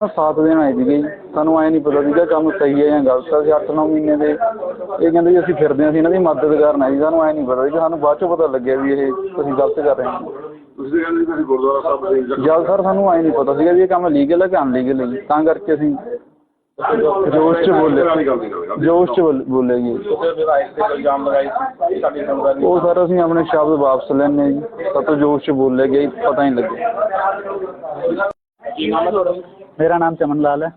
ਸਾਤ ਦਿਨ ਆਏ ਸੀਗੇ ਜੀ। ਸਾਨੂੰ ਐ ਨਹੀਂ ਪਤਾ ਸੀਗਾ ਕੰਮ ਸਹੀ ਹੈ ਜਾਂ ਗਲਤ ਹੈ। ਅਸੀਂ 8-9 ਮਹੀਨੇ ਦੇ ਇਹ ਕਹਿੰਦੇ ਜੀ ਅਸੀਂ ਫਿਰਦੇ ਹਾਂ ਅਸੀਂ ਇਹਨਾਂ ਦੀ ਮਦਦ ਕਰਨ ਆਏ ਜੀ ਸਾਨੂੰ ਐ ਨਹੀਂ ਪਤਾ ਸੀ ਸਾਨੂੰ ਬਾਅਦ ਚੋਂ ਪਤਾ ਲੱਗਿਆ ਵੀ ਇਹ ਅਸੀਂ ਗਲਤ ਕਰ ਰਹੇ ਹਾਂ। ਤੁਸੀਂ ਕਹਿੰਦੇ ਕਿ ਅਸੀਂ ਗੁਰਦੁਆਰਾ ਸਾਹਿਬ ਦੇ ਜਦ ਸਰ ਸਾਨੂੰ ਐ ਨਹੀਂ ਪਤਾ ਸੀਗਾ ਵੀ ਇਹ ਕੰਮ ਲੀਗਲ ਹੈ ਕਿ ਅਨਲੀਗਲ ਹੈ ਜੀ। ਤਾਂ ਕਰਕੇ ਅਸੀਂ ਜੋਸ਼ ਚ ਬੋਲੇ। ਜੋਸ਼ ਚ ਬੋਲ- ਬੋਲੇ ਜੀ। ਇਲਜ਼ਾਮ ਲਗਾਈ ਸੀ ਸਾਡੀ ਸੰਗਤ ਉਹ ਸਰ ਅਸੀਂ ਆਪਣੇ ਸ਼ਬਦ ਵਾਪਸ ਲੈਣੇ ਜੀ। ਸਾਤੋਂ ਜੋਸ਼ ਚ ਬੋਲੇ ਗਏ ਪਤਾ ਹੀ ਨਹੀਂ ਲੱਗਿਆ। ਕੀ ਨਾਮ ਹੈ ਤੁਹਾਡਾ? ਮੇਰਾ ਨਾਮ ਚਮਨ ਲਾਲ ਹੈ।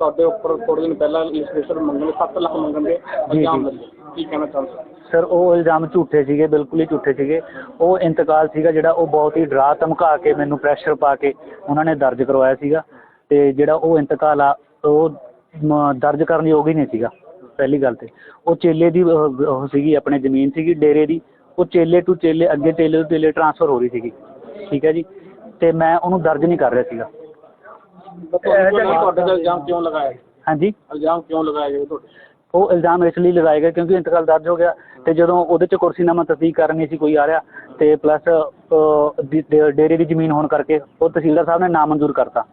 ਤੁਹਾਡੇ ਉੱਪਰ ਥੋੜੇ ਦਿਨ ਪਹਿਲਾਂ ਇੰਸਪੈਕਟਰ ਮੰਗਣ 7 ਲੱਖ ਮੰਗਣ ਦੇ ਇਲਜ਼ਾਮ ਲੱਗੇ ਕੀ ਕਹਿਣਾ ਚਾਹੁੰਦੇ? ਸਰ ਉਹ ਇਲਜ਼ਾਮ ਝੂਠੇ ਸੀਗੇ ਬਿਲਕੁਲ ਹੀ ਝੂਠੇ ਸੀਗੇ। ਉਹ ਇੰਤਕਾਲ ਸੀਗਾ ਜਿਹੜਾ ਉਹ ਬਹੁਤ ਹੀ ਡਰਾ ਧਮਕਾ ਕੇ ਮੈਨੂੰ ਪ੍ਰੈਸ਼ਰ ਪਾ ਕੇ ਉਹਨਾਂ ਨੇ ਦਰਜ ਕਰਵਾਇਆ ਸੀਗਾ। ਤੇ ਜਿਹੜਾ ਉਹ ਇੰਤਕਾਲ ਆ ਉਹ ਦਰਜ ਕਰਨ ਯੋਗ ਹੀ ਨਹੀਂ ਸੀਗਾ ਪਹਿਲੀ ਗੱਲ ਤੇ। ਉਹ ਚੇਲੇ ਦੀ ਉਹ ਸੀਗੀ ਆਪਣੇ ਜ਼ਮੀਨ ਸੀਗੀ ਡੇਰੇ ਦੀ। ਉਹ ਚੇਲੇ ਟੂ ਚੇਲੇ ਅੱਗੇ ਚੇਲੇ ਤੋਂ ਚੇਲੇ ਟ੍ਰਾਂਸਫਰ ਹੋ ਰਹੀ ਸੀਗੀ। ਠੀਕ ਹੈ ਜੀ? ਤੇ ਮੈਂ ਉਹਨੂੰ ਦਰਜ ਨਹੀਂ ਕਰ ਰਿਹਾ ਸੀਗਾ। ਤੁਹਾਡੇ ਤੇ ਇਲਜ਼ਾਮ ਕਿਉਂ ਲਗਾਇਆ ਹਾਂਜੀ। ਇਲਜ਼ਾਮ ਕਿਉਂ ਲਗਾਇਆ ਗਿਆ ਤੁਹਾਡੇ? ਉਹ ਇਲਜ਼ਾਮ ਇਸ ਲਈ ਲਗਾਏ ਗਏ ਕਿਉਂਕਿ ਇੰਤਕਾਲ ਦਰਜ ਹੋ ਗਿਆ ਤੇ ਜਦੋਂ ਉਹਦੇ ਚ ਕੁਰਸੀਨਾਮਾ ਤਸਦੀਕ ਕਰਨੀ ਸੀ ਕੋਈ ਆ ਰਿਹਾ ਤੇ ਪਲੱਸ ਡੇਰੇ ਦੀ ਜ਼ਮੀਨ ਹੋਣ ਕਰਕੇ ਉਹ ਤਹਿਸੀਲਦਾਰ ਸਾਹਿਬ ਨੇ ਨਾਮਨਜ਼ੂਰ ਕਰਤਾ।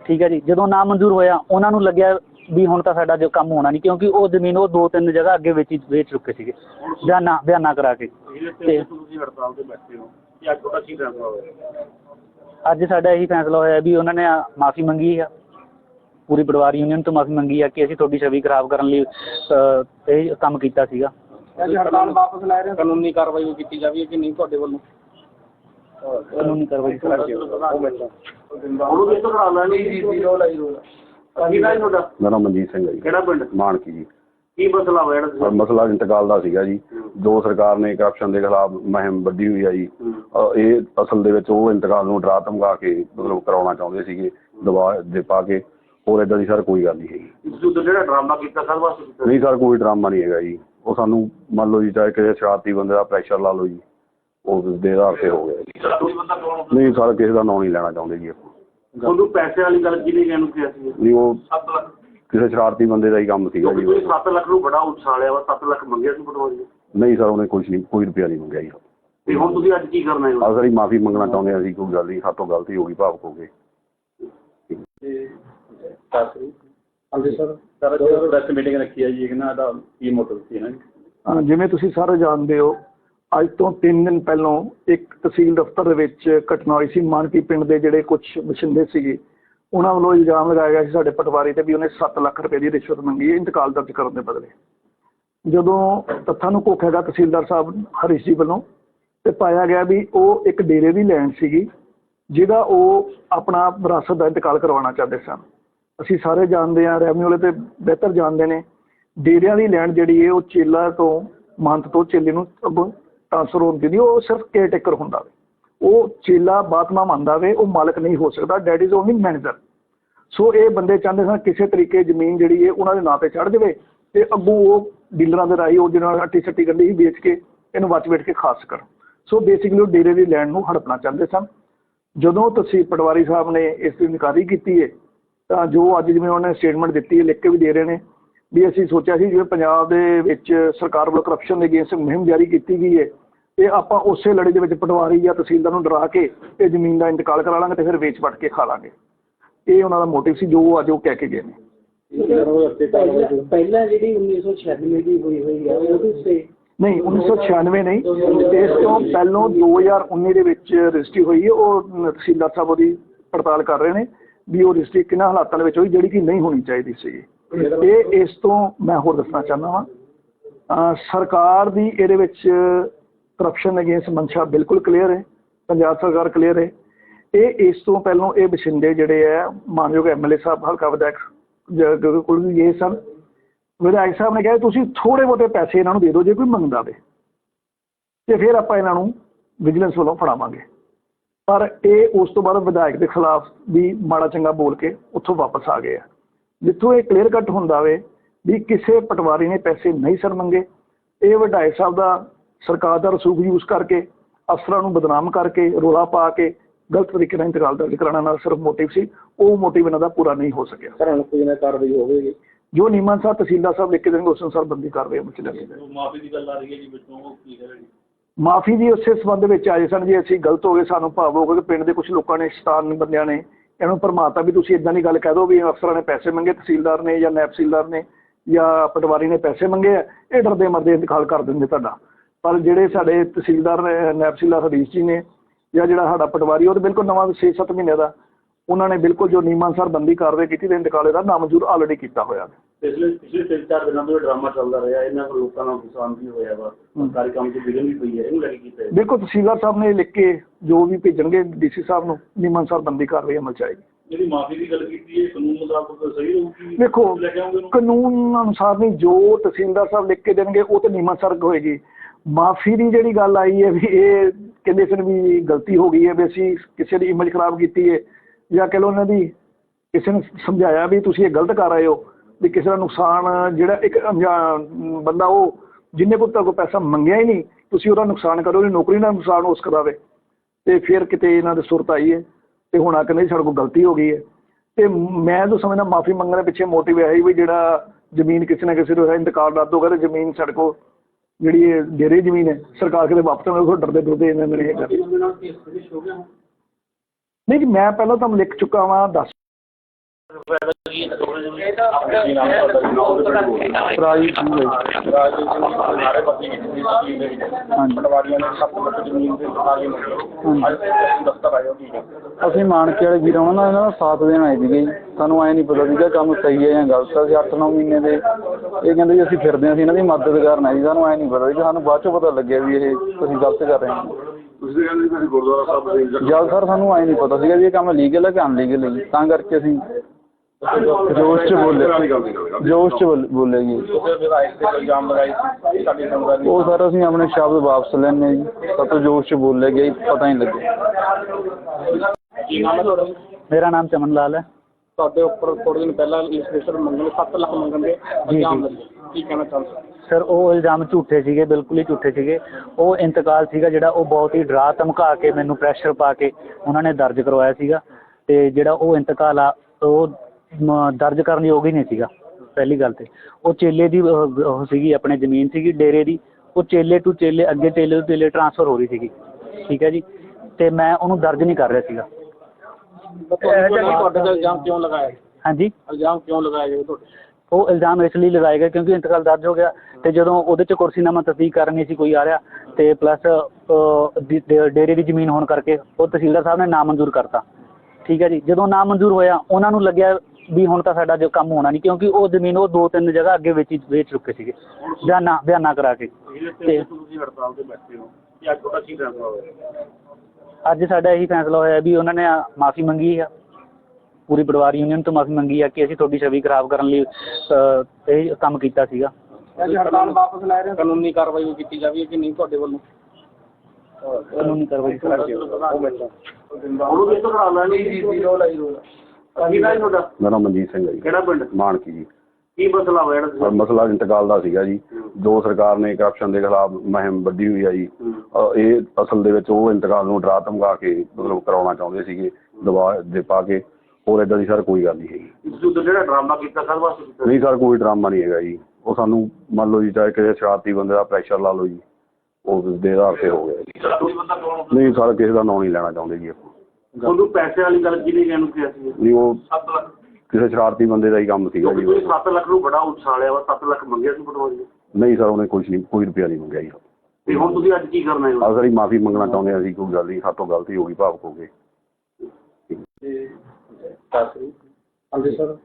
ਠੀਕ ਹੈ ਜੀ? ਜਦੋਂ ਨਾਮਨਜ਼ੂਰ ਹੋਇਆ ਉਹਨਾਂ ਨੂੰ ਲੱਗਿਆ ਵੀ ਹੁਣ ਤਾਂ ਸਾਡਾ ਜੋ ਕੰਮ ਹੋਣਾ ਨਹੀਂ ਕਿਉਂਕਿ ਉਹ ਜ਼ਮੀਨ ਉਹ ਦੋ ਤਿੰਨ ਜਗ੍ਹਾ ਅੱਗੇ ਵੇਚੀ ਵੇਚ ਚੁੱਕੇ ਸੀਗੇ। ਬਿਆਨਾ ਬਿਆਨਾ ਕਰਾ ਕੇ। ਤੇ ਤੁਸੀਂ ਹੜਤਾਲ ਤੇ ਬੈਠੇ ਹੋ। ਕਿ ਅੱਜ ਤੁਹਾਡਾ ਕੀ ਫੈਸਲਾ ਹੋਇਆ? ਅੱਜ ਸਾਡਾ ਇਹੀ ਫੈਸਲਾ ਹੋਇਆ ਵੀ ਉਹਨਾਂ ਨੇ ਮਾਫੀ ਮੰਗੀ ਆ। ਪੂਰੀ ਪਰਿਵਾਰ ਯੂਨੀਅਨ ਤੋਂ ਮਾਫੀ ਮੰਗੀ ਆ ਕਿ ਅਸੀਂ ਤੁਹਾਡੀ ਛਵੀ ਖਰਾਬ ਕਰਨ ਲਈ ਅ, ਇਹ ਕੰਮ ਕੀਤਾ ਸੀਗਾ। ਅੱਜ ਹੜਤਾਲ ਵਾਪਸ ਲੈ ਰਹੇ ਹੋ? ਕਾਨੂੰਨੀ ਕਾਰਵਾਈ ਕੀਤੀ ਜਾਵੇ ਕਿ ਨਹੀਂ ਤੁਹਾਡੇ ਵੱਲੋਂ? ਕਾਨੂੰਨੀ ਕਾਰਵਾਈ ਉਹਨੂੰ ਵੀ ਤੋਂ ਖੜਾ ਲੈਣੀ ਜੀ ਜ਼ੀਰੋ ਲਾਈ ਰੋਲ ਕੀ ਨਾਮ ਤੁਹਾਡਾ? ਮੇਰਾ ਨਾਮ ਮਨਜੀਤ ਸਿੰਘ ਹੈ ਜੀ। ਕਿਹੜਾ ਪਿੰਡ? ਮਾਨਕੀ ਜੀ। ਕੀ ਮਸਲਾ ਹੋਇਆ ਜਿਹੜਾ ਮਸਲਾ ਇੰਤਕਾਲ ਦਾ ਸੀਗਾ ਜੀ। ਜੋ ਸਰਕਾਰ ਨੇ ਕਰਪਸ਼ਨ ਦੇ ਖਿਲਾਫ ਮੁਹਿੰਮ ਵੱਡੀ ਹੋਈ ਆ ਜੀ। ਅਹ ਇਹ ਅਸਲ ਦੇ ਵਿੱਚ ਉਹ ਇੰਤਕਾਲ ਨੂੰ ਡਰਾ ਧਮਕਾ ਕੇ ਮਤਲਬ ਕਰਾਉਣਾ ਚਾਹੁੰਦੇ ਸੀਗੇ ਦਬਾਅ ਦੇ ਪਾ ਕੇ। ਹੋਰ ਇਦਾਂ ਦੀ ਸਰ ਕੋਈ ਗੱਲ ਨਹੀਂ ਹੈਗੀ। ਤੁਸੀਂ ਉਦੋਂ ਜਿਹੜਾ ਡਰਾਮਾ ਕੀਤਾ ਸਰ ਵਾਸਤੇ ਕੀਤਾ ਨਹੀਂ ਸਰ ਕੋਈ ਡਰਾਮਾ ਨਹੀਂ ਹੈਗਾ ਜੀ। ਉਹ ਸਾਨੂੰ ਮੰਨ ਲਓ ਜੀ ਚਾਹੇ ਕਿਸੇ ਸ਼ਰਾਰਤੀ ਬੰਦੇ ਦਾ ਪ੍ਰੈਸ਼ਰ ਲਾ ਲਓ ਜੀ ਉਹ ਦੇ ਆਧਾਰ ਤੇ ਹੋ ਗਿਆ ਜੀ। ਕੋਈ ਬੰਦਾ ਕੌਣ ਨਹੀਂ ਸਰ ਕਿਸੇ ਦਾ ਨਾਂ ਨਹੀਂ ਲੈਣਾ ਚਾਹੁੰਦੇ ਜੀ ਆਪਾਂ। ਤੁਹਾਨੂੰ ਪੈਸੇ ਵਾਲੀ ਗੱਲ ਕਿਹਨੇ ਕਹਿਣ ਨੂੰ ਕਿਹਾ ਸੀ? ਨਹੀਂ ਉਹ 7 ਲੱਖ। ਕਿਸੇ ਸ਼ਰਾਰਤੀ ਬੰਦੇ ਦਾ ਹੀ ਕੰਮ ਸੀਗਾ ਕਿਉਂਕਿ ਜੀ ਤੁਸੀਂ 7 ਲੱਖ ਨੂੰ ਬੜਾ ਉਛਾਲਿਆ ਵਾ 7 ਲੱਖ ਮੰਗਿਆ ਸੀ ਪਟਵਾਰੀ ਨੇ। ਨਹੀਂ ਸਰ ਉਹਨੇ ਕੁਝ ਨਹੀਂ ਕੋਈ ਰੁਪਿਆ ਨਹੀਂ ਮੰਗਿਆ ਜੀ। ਤੇ ਹੁਣ ਤੁਸੀਂ ਅੱਜ ਕੀ ਕਰਨਾ ਹੈ? ਆ ਸਰ ਮਾਫੀ ਮੰਗਣਾ ਚਾਹੁੰਦੇ ਹਾਂ ਅਸੀਂ ਕੋਈ ਗੱਲ ਨਹੀਂ ਸਾਤੋਂ ਗਲਤੀ ਹੋ ਗਈ ਭਾਵਕ ਹੋ ਗਏ ਹਾਂਜੀ ਸਰ ਸਰ ਜੋ ਪ੍ਰੈਸ ਮੀਟਿੰਗ ਰੱਖੀ ਹੈ ਜੀ ਇਹਨਾਂ ਦਾ ਕੀ ਮੋਟਿਵ ਸੀ ਨਾ? ਅਹ ਜਿਵੇਂ ਤੁਸੀਂ ਸਾਰੇ ਜਾਣਦੇ ਹੋ ਅੱਜ ਤੋਂ 3 ਦਿਨ ਪਹਿਲਾਂ ਇੱਕ ਤਹਿਸੀਲ ਦਫ਼ਤਰ ਦੇ ਵਿੱਚ ਘਟਨਾ ਹੋਈ ਸੀ ਮਾਨਕੀ ਪਿੰਡ ਦੇ ਜਿਹੜੇ ਕੁਝ ਵਸਿੰਦੇ ਸੀਗੇ। ਉਹਨਾਂ ਵੱਲੋਂ ਇਲਜ਼ਾਮ ਲਗਾਇਆ ਗਿਆ ਸੀ ਸਾਡੇ ਪਟਵਾਰੀ ਤੇ ਵੀ ਉਹਨੇ 7 ਲੱਖ ਰੁਪਏ ਦੀ ਰਿਸ਼ਵਤ ਮੰਗੀ ਹੈ, ਇੰਤਕਾਲ ਦਰਜ ਕਰਨ ਦੇ ਬਦਲੇ। ਜਦੋਂ ਤੱਥਾਂ ਨੂੰ ਘੋਖ ਹੈਗਾ ਤਹਿਸੀਲਦਾਰ ਸਾਹਿਬ ਹਰੀਸ਼ ਜੀ ਵੱਲੋਂ ਤੇ ਪਾਇਆ ਗਿਆ ਵੀ ਉਹ ਇੱਕ ਡੇਰੇ ਦੀ ਲੈਂਡ ਸੀਗੀ, ਜਿਹਦਾ ਉਹ ਆਪਣਾ ਵਿਰਾਸਤ ਦਾ ਇੰਤਕਾਲ ਕਰਵਾਉਣਾ ਚਾਹੁੰਦੇ ਸਨ। ਅਸੀਂ ਸਾਰੇ ਜਾਣਦੇ ਹਾਂ, ਰੈਵਨਿਊ ਵਾਲੇ ਤੇ ਬਿਹਤਰ ਜਾਣਦੇ ਨੇ, ਡੇਰਿਆਂ ਦੀ ਲੈਂਡ ਜਿਹੜੀ ਹੈ, ਉਹ ਚੇਲਾ ਤੋਂ, ਮੰਤ ਤੋਂ, ਚੇਲੇ ਨੂੰ ਟ੍ਰਾਂਸਫਰ ਹੁੰਦੀ ਨਹੀਂ, ਉਹ ਸਿਰਫ ਕੇਅਰ ਟੇਕਰ ਹੁੰਦਾ ਵੇ। ਉਹ ਚੇਲਾ ਬਾਤਮਾ ਮੰਨਦਾ ਵੇ, ਉਹ ਮਾਲਕ ਨਹੀਂ ਹੋ ਸਕਦਾ that is only manager so ਇਹ ਬੰਦੇ ਚਾਹੁੰਦੇ ਸਨ ਕਿਸੇ ਤਰੀਕੇ ਜ਼ਮੀਨ ਜਿਹੜੀ ਹੈ ਉਹਨਾਂ ਦੇ ਨਾਂ ਤੇ ਚੜ ਜਾਵੇ ਤੇ ਅੱਗੋਂ ਉਹ ਡੀਲਰਾਂ ਦੇ ਰਾਹੀਂ ਉਹ ਜਿਹੜਾ ਅੱਟੀ ਸੱਟੀ ਗੱਡੀ ਹੀ ਵੇਚ ਕੇ ਇਹਨੂੰ ਵੱਚ ਵੇਚ ਕੇ ਖਾ ਸਕਣ ਸੋ ਬੇਸਿਕਲੀ ਉਹ ਡੇਰੇ ਦੀ ਲੈਂਡ ਨੂੰ ਹੜਪਣਾ ਚਾਹੁੰਦੇ ਸਨ। ਜਦੋਂ ਤਹਿਸੀਲ ਪਟਵਾਰੀ ਸਾਹਿਬ ਨੇ ਇਸ ਦੀ ਇਨਕਾਰੀ ਕੀਤੀ ਹੈ, ਤਾਂ ਜੋ ਅੱਜ ਜਿਵੇਂ ਉਹਨਾਂ ਨੇ ਸਟੇਟਮੈਂਟ ਦਿੱਤੀ ਹੈ, ਲਿਖ ਕੇ ਵੀ ਦੇ ਰਹੇ ਨੇ ਵੀ ਅਸੀਂ ਸੋਚਿਆ ਸੀ ਜਿਵੇਂ ਪੰਜਾਬ ਦੇ ਵਿੱਚ ਸਰਕਾਰ ਵੱਲੋਂ ਕਰਪਸ਼ਨ ਦੇ ਅਗੇਂਸਟ ਮੁਹਿੰਮ ਜਾਰੀ ਕੀਤੀ ਗਈ ਹੈ, ਤੇ ਆਪਾਂ ਉਸੇ ਲੜੇ ਦੇ ਵਿੱਚ ਪਟਵਾਰੀ ਜਾਂ ਤਹਿਸੀਲਦਾਰ ਨੂੰ ਡਰਾ ਕੇ ਇਹ ਜ਼ਮੀਨ ਦਾ ਇੰਤਕਾਲ ਕਰਾ ਲਾਂਗੇ ਤੇ ਫਿਰ ਵੇਚ ਵਟ ਕੇ ਖਾ ਲਾਂਗੇ। ਇਹ ਉਹਨਾਂ ਦਾ ਮੋਟਿਵ ਸੀ ਜੋ ਅੱਜ ਉਹ ਕਹਿ ਕੇ ਗਏ ਨੇ। ਪਹਿਲਾਂ ਪਹਿਲਾਂ ਜਿਹੜੀ 1996 ਦੀ ਹੋਈ ਹੋਈ ਆ ਉਹਦੇ ਤੇ ਨਹੀਂ 1996 ਨਹੀਂ। ਇਸ ਤੋਂ ਪਹਿਲਾਂ 2019 ਦੇ ਵਿੱਚ ਰਜਿਸਟਰੀ ਹੋਈ ਹੈ ਉਹ ਤਹਿਸੀਲਦਾਰ ਸਾਹਿਬ ਉਹਦੀ ਪੜਤਾਲ ਕਰ ਰਹੇ ਨੇ ਵੀ ਉਹ ਰਜਿਸਟਰੀ ਕਿੰਨਾ ਹਾਲਾਤਾਂ ਦੇ ਵਿੱਚ ਹੋਈ ਜਿਹੜੀ ਕਿ ਨਹੀਂ ਹੋਣੀ ਚਾਹੀਦੀ ਸੀ। ਇਹ ਇਸ ਤੋਂ ਮੈਂ ਹੋਰ ਦੱਸਣਾ ਚਾਹੁੰਦਾ ਅਹ ਸਰਕਾਰ ਦੀ ਇਹਦੇ ਵਿੱਚ ਕਰਪਸ਼ਨ ਅਗੇਂਸਟ ਮਨਸ਼ਾ ਬਿਲਕੁਲ ਕਲੀਅਰ ਹੈ ਪੰਜਾਬ ਸਰਕਾਰ ਕਲੀਅਰ ਹੈ। ਇਹ ਇਸ ਤੋਂ ਪਹਿਲਾਂ ਇਹ ਬਸ਼ਿੰਦੇ ਜਿਹੜੇ ਹੈ ਮਾਨਯੋਗ ਐਮਐਲਏ ਸਾਹਿਬ, ਹਲਕਾ ਵਿਧਾਇਕ ਕੋਲ ਵੀ ਇਹ ਸਨ। ਵਿਧਾਇਕ ਸਾਹਿਬ ਨੇ ਕਿਹਾ ਤੁਸੀਂ ਥੋੜੇ ਬਹੁਤੇ ਪੈਸੇ ਇਹਨਾਂ ਨੂੰ ਦੇ ਦਿਓ, ਜੇ ਕੋਈ ਮੰਗਦਾ ਵੇ। ਤੇ ਫਿਰ ਆਪਾਂ ਇਹਨਾਂ ਨੂੰ ਵਿਜੀਲੈਂਸ ਵੱਲੋਂ ਫੜਾਵਾਂਗੇ। ਪਰ ਇਹ ਉਸ ਤੋਂ ਬਾਅਦ ਵਿਧਾਇਕ ਦੇ ਖਿਲਾਫ ਵੀ ਮਾੜਾ ਚੰਗਾ ਬੋਲ ਕੇ ਉੱਥੋਂ ਵਾਪਸ ਆ ਗਏ ਆ। ਜਿੱਥੋਂ ਇਹ ਕਲੀਅਰ ਕੱਟ ਹੁੰਦਾ ਵੇ ਵੀ ਕਿਸੇ ਪਟਵਾਰੀ ਨੇ ਪੈਸੇ ਨਹੀਂ ਸਰ ਮੰਗੇ, ਇਹ ਵਿਧਾਇਕ ਸਾਹਿਬ ਦਾ ਸਰਕਾਰ ਦਾ ਰਸੂਖ ਯੂਜ਼ ਕਰਕੇ, ਅਫਸਰਾਂ ਨੂੰ ਬਦਨਾਮ ਕਰਕੇ, ਰੋਲਾ ਪਾ ਕੇ ਗਲਤ ਤਰੀਕੇ ਨਾਲ ਇੰਤਕਾਲ ਦਰਜ ਕਰਾਉਣਾ ਨਾਲ ਸਿਰਫ ਮੋਟਿਵ ਸੀ ਉਹ ਮੋਟਿਵ ਇਹਨਾਂ ਦਾ ਪੂਰਾ ਨਹੀਂ ਹੋ ਸਕਿਆ। ਸਰ ਹੁਣ ਕੋਈ ਨਾ ਕਾਰਵਾਈ ਹੋਵੇਗੀ? ਜੋ ਨੀਮਨ ਸਾਹਿਬ ਤਹਿਸੀਲਦਾਰ ਸਾਹਿਬ ਲਿਖ ਕੇ ਦੇਣਗੇ ਉਸ ਅਨੁਸਾਰ ਬੰਦੀ ਕਾਰਵਾਈ ਅਮਲ ਚ ਲਿਆਂਦੀ ਜਾਏਗੀ ਮਾਫੀ ਦੀ ਗੱਲ ਆ ਰਹੀ ਹੈ ਜੀ ਵਿੱਚੋਂ ਉਹ ਕੀ ਕਰੇਗੀ ਮਾਫੀ ਜੀ ਉਸੇ ਸੰਬੰਧ ਵਿੱਚ ਆਏ ਸਨ ਜੀ ਅਸੀਂ ਗਲਤ ਹੋ ਗਏ ਸਾਨੂੰ ਭਾਵ ਹੋ ਗਿਆ ਕਿ ਪਿੰਡ ਦੇ ਕੁਝ ਲੋਕਾਂ ਨੇ ਸ਼ੈਤਾਨ ਬੰਦਿਆਂ ਨੇ ਇਹਨੂੰ ਭਰਮਾਤਾ ਵੀ ਤੁਸੀਂ ਇਦਾਂ ਦੀ ਗੱਲ ਕਹਿ ਦਿਓ ਵੀ ਅਫਸਰਾਂ ਨੇ ਪੈਸੇ ਮੰਗੇ ਤਹਿਸੀਲਦਾਰ ਨੇ ਜਾਂ ਨਾਇਬ ਤਹਿਸੀਲਦਾਰ ਨੇ ਜਾਂ ਪਟਵਾਰੀ ਨੇ ਪੈਸੇ ਮੰਗੇ ਆ ਇਹ ਡਰਦੇ ਮਰਦੇ ਇੰਤਕਾਲ ਕਰ ਦਿੰਦੇ ਤੁਹਾਡਾ। ਪਰ ਜਿਹੜੇ ਸਾਡੇ ਤਹਿਸੀਲਦਾਰ ਨੇ ਨਾਇਬ ਤਹਿਸੀਲਦਾਰ ਹਰੀਸ਼ ਜੀ ਨੇ ਜਾਂ ਜਿਹੜਾ ਸਾਡਾ ਪਟਵਾਰੀ ਉਹ ਤਾਂ ਬਿਲਕੁਲ ਨਵਾਂ 6-7 ਮਹੀਨੇ ਦਾ। ਉਹਨਾਂ ਨੇ ਬਿਲਕੁਲ ਜੋ ਨਿਯਮਾਨੁਸਾਰ ਬੰਦੀ ਕਾਰਵਾਈ ਕੀਤੀ ਤੇ ਇੰਤਕਾਲ ਇਹਦਾ ਨਾਮਨਜ਼ੂਰ ਆਲਰੇਡੀ ਕੀਤਾ ਹੋਇਆ। ਹੈ ਪਿਛਲੇ ਪਿਛਲੇ ਤਿੰਨ ਚਾਰ ਦਿਨਾਂ ਤੋਂ ਇਹ ਡਰਾਮਾ ਚੱਲਦਾ ਰਿਹਾ। ਇਹਨਾਂ ਕੋਲ ਲੋਕਾਂ ਨਾਲ ਨੁਕਸਾਨ ਵੀ ਹੋਇਆ ਵਾ। ਸਰਕਾਰੀ ਕੰਮ 'ਚ ਵਿਘਨ ਵੀ ਪਈ ਹੈ। ਇਹਨੂੰ ਲੈ ਕੇ ਕੀਤਾ ਬਿਲਕੁਲ ਤਹਿਸੀਲਦਾਰ ਸਾਹਿਬ ਨੇ ਲਿਖ ਕੇ ਜੋ ਵੀ ਭੇਜਣਗੇ ਡੀਸੀ ਸਾਹਿਬ ਨੂੰ ਨਿਯਮਾਨੁਸਾਰ ਬੰਦੀ ਕਾਰਵਾਈ ਅਮਲ ਚ ਆਏਗੀ। ਜਿਹੜੀ ਮਾਫੀ ਦੀ ਗੱਲ ਕੀਤੀ ਹੈ ਕਾਨੂੰਨ ਮੁਤਾਬਕ ਸਹੀ ਰਹੂਗੀ। ਦੇਖੋ ਕਾਨੂੰਨ ਅਨੁਸਾਰ ਨਹੀਂ ਜੋ ਤਹਿਸੀਲਦਾਰ ਸਾਹਿਬ ਲਿਖ ਕੇ ਦੇਣਗੇ ਉਹ ਤੇ ਨਿਯਮਾਨੁਸਾਰ ਹੋਏਗੀ। ਮਾਫੀ ਦੀ ਜਿਹੜੀ ਗੱਲ ਆਈ ਹੈ ਵੀ ਇਹ ਕਹਿੰਦੇ ਸਨ ਵੀ ਗਲਤੀ ਹੋ ਗਈ ਹੈ ਵੀ ਅਸੀਂ ਕਿਸੇ ਦੀ ਇਮੇਜ ਖਰਾਬ ਕੀਤੀ ਹੈ ਜਾਂ ਕਹਿ ਲਓ ਉਹਨਾਂ ਦੀ ਕਿਸੇ ਨੂੰ ਸਮਝਾਇਆ ਵੀ ਤੁਸੀਂ ਇਹ ਗਲਤ ਕਰ ਰਹੇ ਹੋ, ਵੀ ਕਿਸੇ ਦਾ ਨੁਕਸਾਨ ਜਿਹੜਾ ਇੱਕ ਬੰਦਾ ਉਹ ਜਿੰਨੇ ਕੋਲ ਤੱਕ ਪੈਸਾ ਮੰਗਿਆ ਹੀ ਨਹੀਂ, ਤੁਸੀਂ ਉਹਦਾ ਨੁਕਸਾਨ ਕਰੋ, ਉਹਦੀ ਨੌਕਰੀ ਦਾ ਨੁਕਸਾਨ ਉਸ ਕਰਾਵੇ। ਤੇ ਫਿਰ ਕਿਤੇ ਇਹਨਾਂ ਦੇ ਸੁਰਤ ਆਈ ਹੈ ਤੇ ਹੁਣ ਆ ਕਹਿੰਦੇ ਸਾਡੇ ਕੋਲ ਗਲਤੀ ਹੋ ਗਈ ਹੈ। ਤੇ ਮੈਂ ਤਾਂ ਸਮਝਦਾ ਮਾਫੀ ਮੰਗਣ ਦੇ ਪਿੱਛੇ ਮੋਟਿਵ ਇਹ ਹੈ ਵੀ ਜਿਹੜਾ ਜ਼ਮੀਨ ਕਿਸੇ ਨਾ ਕਿਸੇ ਨੂੰ ਹੈ, ਇੰਤਕਾਲ ਰੱਦ ਹੋ ਗਿਆ ਤੇ ਜ਼ਮੀਨ ਸਾਡੇ ਕੋਲ ਜਿਹੜੀ ਇਹ ਡੇਰੇ ਜ਼ਮੀਨ ਹੈ ਸਰਕਾਰ ਕਿਤੇ ਵਾਪਸ ਨਾ ਉਹ ਡਰਦੇ ਡਰਦੇ ਇਹਨਾਂ ਨੇ ਇਹ ਕਰ ਨਹੀਂ ਜੀ ਮੈਂ ਪਹਿਲਾਂ ਤੁਹਾਨੂੰ ਲਿਖ ਚੁੱਕਾ ਵਾਂ ਦੱਸ ਹੈ ਰਾਜੇ ਜੀ ਨਾਰੇ ਬੱਤੀ ਕੀਤੀ ਸੀ ਸਕੀਮ ਦੇ ਵਿੱਚ ਹਾਂਜੀ ਪਟਵਾਰੀਆਂ ਨੇ ਸੱਤ ਲੱਖ ਜ਼ਮੀਨ ਦੇ ਸਰਕਾਰੀ ਮੰਗੇ ਅੱਜ ਤੇ ਦਫ਼ਤਰ ਆਇਓ ਠੀਕ ਹੈ ਅਸੀਂ ਮਾਨਕੇ ਵਾਲੇ ਵੀਰ ਉਹਨਾਂ ਨਾਲ ਸਾਥ ਦੇਣ ਆਏ ਸੀਗੇ। ਸਾਨੂੰ ਐ ਨਹੀਂ ਪਤਾ ਸੀਗਾ ਕੰਮ ਸਹੀ ਹੈ ਜਾਂ ਗਲਤ ਹੈ ਅਸੀਂ 8-9 ਮਹੀਨੇ ਦੇ ਇਹ ਕਹਿੰਦੇ ਜੀ ਅਸੀਂ ਫਿਰਦੇ ਹਾਂ ਅਸੀਂ ਇਹਨਾਂ ਦੀ ਮਦਦ ਕਰਨ ਆਏ ਸਾਨੂੰ ਐ ਨਹੀਂ ਪਤਾ ਸੀ ਸਾਨੂੰ ਬਾਅਦ ਚੋਂ ਪਤਾ ਲੱਗਿਆ ਵੀ ਇਹ ਅਸੀਂ ਗਲਤ ਕਰ ਰਹੇ ਹਾਂ ਤੁਸੀਂ ਕਹਿੰਦੇ ਗੁਰਦੁਆਰਾ ਸਾਹਿਬ ਜਦ ਸਰ ਸਾਨੂੰ ਐ ਨਹੀਂ ਪਤਾ ਸੀਗਾ ਵੀ ਇਹ ਕੰਮ ਲੀਗਲ ਹੈ ਕਿ ਅਨਲੀਗਲ ਹੈ। ਤਾਂ ਕਰਕੇ ਅਸੀਂ ਜੋਸ਼ ਚ ਬੋਲੇ। ਜੋਸ਼ ਚ ਬੋਲ- ਜੀ ਵਿਧਾਇਕ ਤੇ ਇਲਜ਼ਾਮ ਲਗਾਈ ਸੀ ਸਾਡੀ ਸੰਗਤ ਨੇ ਉਹ ਸਰ ਅਸੀਂ ਆਪਣੇ ਸ਼ਬਦ ਵਾਪਸ ਲੈਣੇ ਜੀ। ਸਤੋਂ ਜੋਸ਼ ਚ ਬੋਲੇ ਗਏ ਪਤਾ ਹੀ ਨਹੀਂ ਲੱਗਿਆ। ਕੀ ਨਾਮ ਹੈ ਤੁਹਾਡਾ? ਮੇਰਾ ਨਾਮ ਚਮਨ ਲਾਲ ਹੈ। ਤੁਹਾਡੇ ਉੱਪਰ ਥੋੜੇ ਦਿਨ ਪਹਿਲਾਂ ਇਨਵੈਸਟਰ ਮੰਗਣ 7 ਲੱਖ ਮੰਗਣ ਦੇ ਇਲਜ਼ਾਮ ਲੱਗੇ। ਕੀ ਕਹਿਣਾ ਚਾਹੁੰਦੇ ਹੋ? ਸਰ ਉਹ ਇਲਜ਼ਾਮ ਝੂਠੇ ਸੀਗੇ ਬਿਲਕੁਲ ਹੀ ਝੂਠੇ ਸੀਗੇ। ਉਹ ਇੰਤਕਾਲ ਸੀਗਾ ਜਿਹੜਾ ਉਹ ਬਹੁਤ ਹੀ ਡਰਾ ਧਮਕਾ ਕੇ ਮੈਨੂੰ ਪ੍ਰੈਸ਼ਰ ਪਾ ਕੇ ਉਹਨਾਂ ਨੇ ਦਰਜ ਕਰਵਾਇਆ ਸੀਗਾ। ਤੇ ਜਿਹੜਾ ਉਹ ਇੰਤਕਾਲ ਆ ਉਹ ਦਰਜ ਕਰਨ ਯੋਗ ਹੀ ਨਹੀਂ ਸੀਗਾ ਪਹਿਲੀ ਗੱਲ ਤੇ। ਉਹ ਚੇਲੇ ਦੀ ਉਹ ਉਹ ਸੀਗੀ ਆਪਣੇ ਜ਼ਮੀਨ ਸੀਗੀ ਡੇਰੇ ਦੀ। ਉਹ ਚੇਲੇ ਟੂ ਚੇਲੇ ਅੱਗੇ ਚੇਲੇ ਤੋਂ ਚੇਲੇ ਟ੍ਰਾਂਸਫਰ ਹੋ ਰਹੀ ਸੀਗੀ। ਠੀਕ ਹੈ ਜੀ? ਤੇ ਮੈਂ ਉਹਨੂੰ ਦਰਜ ਨਹੀਂ ਕਰ ਰਿਹਾ ਸੀਗਾ। ਤੁਹਾਨੂੰ ਤੁਹਾਡੇ ਤੇ ਇਲਜ਼ਾਮ ਕਿਉਂ ਲਗਾਇਆ ਹਾਂਜੀ? ਇਲਜ਼ਾਮ ਕਿਉਂ ਲਗਾਇਆ ਗਿਆ ਤੁਹਾਡੇ? ਉਹ ਇਲਜ਼ਾਮ ਇਸ ਲਈ ਲਗਾਏ ਗਏ ਕਿਉਂਕਿ ਇੰਤਕਾਲ ਦਰਜ ਹੋ ਗਿਆ ਤੇ ਜਦੋਂ ਉਹਦੇ ਚ ਕੁਰਸੀਨਾਮਾ ਤਸਦੀਕ ਕਰਨੀ ਸੀ ਕੋਈ ਆ ਰਿਹਾ ਤੇ ਪਲੱਸ ਡੇਰੇ ਦੀ ਜ਼ਮੀਨ ਹੋਣ ਕਰਕੇ ਉਹ ਤਹਿਸੀਲਦਾਰ ਸਾਹਿਬ ਨੇ ਨਾਮਨਜ਼ੂਰ ਕਰਤਾ। ਠੀਕ ਹੈ ਜੀ? ਜਦੋਂ ਨਾਮਨਜ਼ੂਰ ਹੋਇਆ ਉਹਨਾਂ ਨੂੰ ਲੱਗਿਆ ਵੀ ਹੁਣ ਤਾਂ ਸਾਡਾ ਜੋ ਕੰਮ ਹੋਣਾ ਨਹੀਂ ਕਿਉਂਕਿ ਉਹ ਜ਼ਮੀਨ ਉਹ ਦੋ ਤਿੰਨ ਜਗ੍ਹਾ ਅੱਗੇ ਵੇਚੀ ਵੇਚ ਚੁੱਕੇ ਸੀਗੇ ਬਿਆਨਾ ਬਿਆਨਾ ਕਰਾ ਕੇ। ਤੇ ਤੁਸੀਂ ਹੜਤਾਲ ਤੇ ਬੈਠੇ ਹੋ ਕਿ ਅੱਜ ਤੁਹਾਡਾ ਕੀ ਫੈਸਲਾ ਹੋਇਆ? ਅੱਜ ਸਾਡਾ ਇਹੀ ਫੈਸਲਾ ਹੋਇਆ ਵੀ ਉਹਨਾਂ ਨੇ ਮਾਫੀ ਮੰਗੀ ਆ। ਪੂਰੀ ਪਟਵਾਰੀ ਯੂਨੀਅਨ ਤੋਂ ਮਾਫੀ ਮੰਗੀ ਆ ਕਿ ਅਸੀਂ ਤੁਹਾਡੀ ਛਵੀ ਖਰਾਬ ਕਰਨ ਲਈ ਇਹ ਕੰਮ ਕੀਤਾ ਸੀਗਾ। ਅੱਜ ਹੜਤਾਲ ਵਾਪਸ ਲੈ ਰਹੇ ਹੋ? ਕਾਨੂੰਨੀ ਕਾਰਵਾਈ ਕੀਤੀ ਜਾਵੇ ਕਿ ਨਹੀਂ ਤੁਹਾਡੇ ਵੱਲੋਂ? ਕਾਨੂੰਨੀ ਕਾਰਵਾਈ ਉਹਨੂੰ ਵੀ ਤੋਂ ਖੜਾ ਲੈਣੀ ਜੀ ਜ਼ੀਰੋ ਲਾਈ ਰੋਲ ਕੀ ਨਾਮ ਤੁਹਾਡਾ? ਮੇਰਾ ਨਾਮ ਮਨਜੀਤ ਸਿੰਘ ਹੈ ਜੀ। ਕਿਹੜਾ ਪਿੰਡ? ਮਾਨਕੀ ਜੀ। ਕੀ ਮਸਲਾ ਹੋਇਆ ਜਿਹੜਾ ਮਸਲਾ ਇੰਤਕਾਲ ਦਾ ਸੀਗਾ ਜੀ। ਜੋ ਸਰਕਾਰ ਨੇ ਕਰਪਸ਼ਨ ਦੇ ਖਿਲਾਫ ਮੁਹਿੰਮ ਵੱਡੀ ਹੋਈ ਆ ਜੀ। ਇਹ ਅਸਲ ਦੇ ਵਿੱਚ ਉਹ ਇੰਤਕਾਲ ਨੂੰ ਡਰਾ ਧਮਕਾ ਕੇ ਮਤਲਬ ਕਰਾਉਣਾ ਚਾਹੁੰਦੇ ਸੀਗੇ ਦਬਾਅ ਦੇ ਪਾ ਕੇ। ਹੋਰ ਇਦਾਂ ਦੀ ਸਰ ਕੋਈ ਗੱਲ ਨਹੀਂ ਹੈਗੀ। ਤੁਸੀਂ ਉੱਧਰ ਜਿਹੜਾ ਡਰਾਮਾ ਕੀਤਾ ਸਰ ਵਾਸਤੇ ਕੀਤਾ ਨਹੀਂ ਸਰ ਕੋਈ ਡਰਾਮਾ ਨਹੀਂ ਹੈਗਾ ਜੀ। ਉਹ ਸਾਨੂੰ ਮੰਨ ਲਓ ਜੀ ਚਾਹੇ ਕਿਸੇ ਸ਼ਰਾਰਤੀ ਬੰਦੇ ਦਾ ਪ੍ਰੈਸ਼ਰ ਲਾ ਲਓ ਜੀ ਉਹ ਦੇ ਆਧਾਰ ਤੇ ਹੋ ਗਿਆ ਜੀ। ਕੋਈ ਬੰਦਾ ਕੌਣ ਨਹੀਂ ਸਰ ਕਿਸੇ ਦਾ ਨਾਂ ਨਹੀਂ ਲੈਣਾ ਚਾਹੁੰਦੇ ਜੀ ਆਪਾਂ। ਤੁਹਾਨੂੰ ਪੈਸੇ ਵਾਲੀ ਗੱਲ ਕਿਹਨੇ ਕਹਿਣ ਨੂੰ ਕਿਹਾ ਸੀ? ਨਹੀਂ ਉਹ 7 ਲੱਖ। ਕਿਸੇ ਸ਼ਰਾਰਤੀ ਬੰਦੇ ਦਾ ਹੀ ਕੰਮ ਸੀਗਾ ਜੀ ਤੁਸੀਂ ਉਹ। 7 ਲੱਖ ਨੂੰ ਬੜਾ ਉਛਾਲਿਆ ਵਾ 7 ਲੱਖ ਮੰਗਿਆ ਸੀ ਪਟਵਾਰੀ ਨੇ। ਨਹੀਂ ਸਰ ਉਹਨੇ ਕੁਝ ਨਹੀਂ ਕੋਈ ਰੁਪਿਆ ਨਹੀਂ ਮੰਗਿਆ ਜੀ। ਤੇ ਹੁਣ ਤੁਸੀਂ ਅੱਜ ਕੀ ਕਰਨਾ ਹੈ ਆ ਸਰ ਮਾਫੀ ਮੰਗਣਾ ਚਾਹੁੰਦੇ ਹਾਂ ਅਸੀਂ ਕੋਈ ਗੱਲ ਨਹੀਂ ਸਾਤੋਂ ਗਲਤੀ ਹੋ ਗਈ ਭਾਵਕ ਹੋ ਗਏ। ਹਾਂਜੀ ਸਰ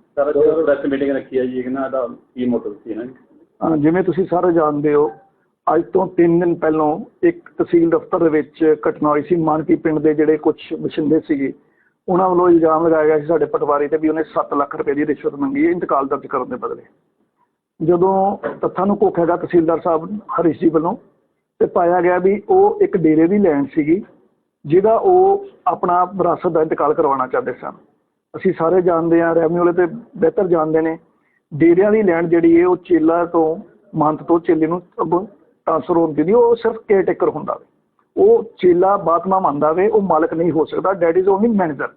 ਪ੍ਰੈਸ ਮੀਟਿੰਗ ਰੱਖੀ ਹੈ ਜੀ ਇਹਨਾਂ ਦਾ ਕੀ ਮੋਟਿਵ ਸੀ ਨਾ ਜਿਵੇਂ ਤੁਸੀਂ ਸਾਰੇ ਜਾਣਦੇ ਹੋ ਅੱਜ ਤੋਂ 3 ਦਿਨ ਪਹਿਲਾਂ ਇੱਕ ਤਹਿਸੀਲ ਦਫ਼ਤਰ ਦੇ ਵਿੱਚ ਘਟਨਾ ਹੋਈ ਸੀ। ਮਾਨਕੀ ਪਿੰਡ ਦੇ ਜਿਹੜੇ ਕੁਝ ਵਸਿੰਦੇ ਸੀਗੇ, ਉਹਨਾਂ ਵੱਲੋਂ ਇਲਜ਼ਾਮ ਲਗਾਇਆ ਗਿਆ ਸੀ ਸਾਡੇ ਪਟਵਾਰੀ ਤੇ ਵੀ ਉਹਨੇ 7 ਲੱਖ ਰੁਪਏ ਦੀ ਰਿਸ਼ਵਤ ਮੰਗੀ ਹੈ, ਇੰਤਕਾਲ ਦਰਜ ਕਰਨ ਦੇ ਬਦਲੇ। ਜਦੋਂ ਤੱਥਾਂ ਨੂੰ ਘੋਖ ਹੈਗਾ ਤਹਿਸੀਲਦਾਰ ਸਾਹਿਬ ਹਰੀਸ਼ ਜੀ ਵੱਲੋਂ ਤੇ ਪਾਇਆ ਗਿਆ ਵੀ ਉਹ ਇੱਕ ਡੇਰੇ ਦੀ ਲੈਂਡ ਸੀਗੀ, ਜਿਹਦਾ ਉਹ ਆਪਣਾ ਵਿਰਾਸਤ ਦਾ ਇੰਤਕਾਲ ਕਰਵਾਉਣਾ ਚਾਹੁੰਦੇ ਸਨ। ਅਸੀਂ ਸਾਰੇ ਜਾਣਦੇ ਹਾਂ, ਰੈਵਨਿਊ ਵਾਲੇ ਤੇ ਬਿਹਤਰ ਜਾਣਦੇ ਨੇ, ਡੇਰਿਆਂ ਦੀ ਲੈਂਡ ਜਿਹੜੀ ਹੈ, ਉਹ ਚੇਲਾ ਤੋਂ, ਮੰਤ ਤੋਂ, ਚੇਲੇ ਨੂੰ ਅੱਗੋਂ ਟ੍ਰਾਂਸਫਰ ਹੁੰਦੀ ਨਹੀਂ, ਉਹ ਸਿਰਫ ਕੇਅਰਟੇਕਰ ਹੁੰਦਾ ਵੇ। ਉਹ ਚੇਲਾ, ਬਾਤਮਾ ਮੰਨਦਾ ਵੇ, ਉਹ ਮਾਲਕ ਨਹੀਂ ਹੋ ਸਕਦਾ that is only manager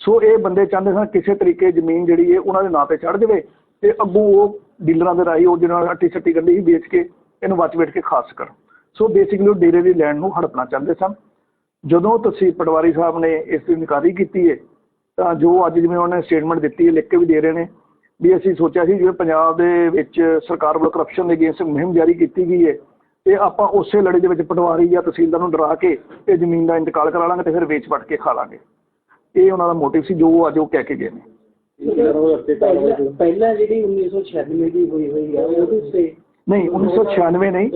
so ਇਹ ਬੰਦੇ ਚਾਹੁੰਦੇ ਸਨ ਕਿਸੇ ਤਰੀਕੇ ਜ਼ਮੀਨ ਜਿਹੜੀ ਹੈ ਉਹਨਾਂ ਦੇ ਨਾਂ ਤੇ ਚੜ ਜਾਵੇ ਤੇ ਅੱਗੋਂ ਉਹ ਡੀਲਰਾਂ ਦੇ ਰਾਹੀਂ ਉਹ ਜਿਹਨਾਂ ਅੱਟੀ ਛੱਟੀ ਗੰਢੀ ਹੀ ਵੇਚ ਕੇ ਇਹਨੂੰ ਵੱਚ ਵੇਚ ਕੇ ਖਾਸ ਕਰਨ। ਸੋ ਬੇਸਿਕਲੀ ਉਹ ਡੇਰੇ ਦੀ ਲੈਂਡ ਨੂੰ ਹੜਪਣਾ ਚਾਹੁੰਦੇ ਸਨ। ਜਦੋਂ ਤੁਸੀਂ ਪਟਵਾਰੀ ਸਾਹਿਬ ਨੇ ਇਸ ਦੀ ਇਨਕਾਰੀ ਕੀਤੀ ਹੈ ਤਾਂ ਜੋ ਅੱਜ ਜਿਵੇਂ ਉਹਨਾਂ ਨੇ ਸਟੇਟਮੈਂਟ ਦਿੱਤੀ ਹੈ ਲਿਖ ਕੇ ਵੀ ਦੇ ਰਹੇ ਨੇ, ਵੀ ਅਸੀਂ ਸੋਚਿਆ ਸੀ ਜਿਵੇਂ ਪੰਜਾਬ ਦੇ ਵਿੱਚ ਸਰਕਾਰ ਵੱਲੋਂ ਕਰਪਸ਼ਨ ਦੇ ਅਗੇਂਸਟ ਮੁਹਿੰਮ ਜਾਰੀ ਕੀਤੀ ਗਈ ਹੈ ਤੇ ਆਪਾਂ ਉਸੇ ਲੜੇ ਦੇ ਵਿੱਚ ਪਟਵਾਰੀ ਜਾਂ ਤਹਿਸੀਲਦਾਰ ਨੂੰ ਡਰਾ ਕੇ ਇਹ ਜ਼ਮੀਨ ਦਾ ਇੰਤਕਾਲ ਕਰਾ ਲਾਂਗੇ ਤੇ ਫਿਰ ਵੇਚ ਵਟ ਕੇ ਖਾ ਲਾਂਗੇ। ਇਹ ਉਹਨਾਂ ਦਾ ਮੋਟਿਵ ਸੀ ਜੋ ਅੱਜ ਉਹ ਕਹਿ ਕੇ ਗਏ ਨੇ। ਪਹਿਲਾਂ ਪਹਿਲਾਂ ਜਿਹੜੀ 1996 ਦੀ ਹੋਈ ਹੋਈ ਹੈ ਉਹਦੇ ਤੇ ਨਹੀਂ 1996 ਨਹੀਂ।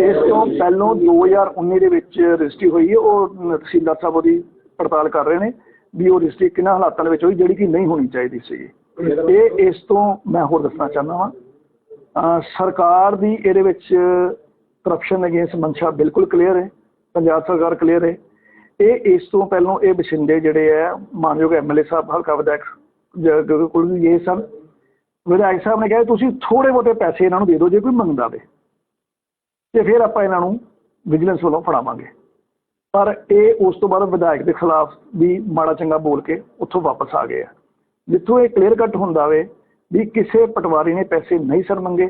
ਇਸ ਤੋਂ ਪਹਿਲਾਂ 2019 ਦੇ ਵਿੱਚ ਰਜਿਸਟਰੀ ਹੋਈ ਹੈ ਉਹ ਤਹਿਸੀਲਦਾਰ ਸਾਹਿਬ ਉਹਦੀ ਪੜਤਾਲ ਕਰ ਰਹੇ ਨੇ ਵੀ ਉਹ ਰਜਿਸਟਰੀ ਕਿੰਨਾ ਹਾਲਾਤਾਂ ਦੇ ਵਿੱਚ ਹੋਈ ਜਿਹੜੀ ਕਿ ਨਹੀਂ ਹੋਣੀ ਚਾਹੀਦੀ ਸੀ। ਇਹ ਇਸ ਤੋਂ ਮੈਂ ਹੋਰ ਦੱਸਣਾ ਚਾਹੁੰਦਾ ਵਾਂ। ਅਹ ਸਰਕਾਰ ਦੀ ਇਹਦੇ ਵਿੱਚ ਕਰਪਸ਼ਨ ਅਗੇਂਸਟ ਮਨਸ਼ਾ ਬਿਲਕੁਲ ਕਲੀਅਰ ਹੈ ਪੰਜਾਬ ਸਰਕਾਰ ਕਲੀਅਰ ਹੈ। ਇਹ ਇਸ ਤੋਂ ਪਹਿਲਾਂ ਇਹ ਬਸ਼ਿੰਦੇ ਜਿਹੜੇ ਹੈ, ਮਾਨਯੋਗ ਐਮਐਲਏ ਸਾਹਿਬ, ਹਲਕਾ ਵਿਧਾਇਕ ਕੋਲ ਵੀ ਇਹ ਸਨ। ਵਿਧਾਇਕ ਸਾਹਿਬ ਨੇ ਕਿਹਾ, ਤੁਸੀਂ ਥੋੜੇ ਬਹੁਤੇ ਪੈਸੇ ਇਹਨਾਂ ਨੂੰ ਦੇ ਦਿਓ, ਜੇ ਕੋਈ ਮੰਗਦਾ ਵੇ, ਤੇ ਫਿਰ ਆਪਾਂ ਇਹਨਾਂ ਨੂੰ ਵਿਜੀਲੈਂਸ ਵੱਲੋਂ ਫੜਾਵਾਂਗੇ। ਪਰ ਇਹ ਉਸ ਤੋਂ ਬਾਅਦ ਵਿਧਾਇਕ ਦੇ ਖਿਲਾਫ ਵੀ ਮਾੜਾ ਚੰਗਾ ਬੋਲ ਕੇ ਉੱਥੋਂ ਵਾਪਸ ਆ ਗਏ ਆ। ਜਿੱਥੋਂ ਇਹ ਕਲੀਅਰ ਕੱਟ ਹੁੰਦਾ ਵੇ ਵੀ ਕਿਸੇ ਪਟਵਾਰੀ ਨੇ ਪੈਸੇ ਨਹੀਂ ਸਰ ਮੰਗੇ,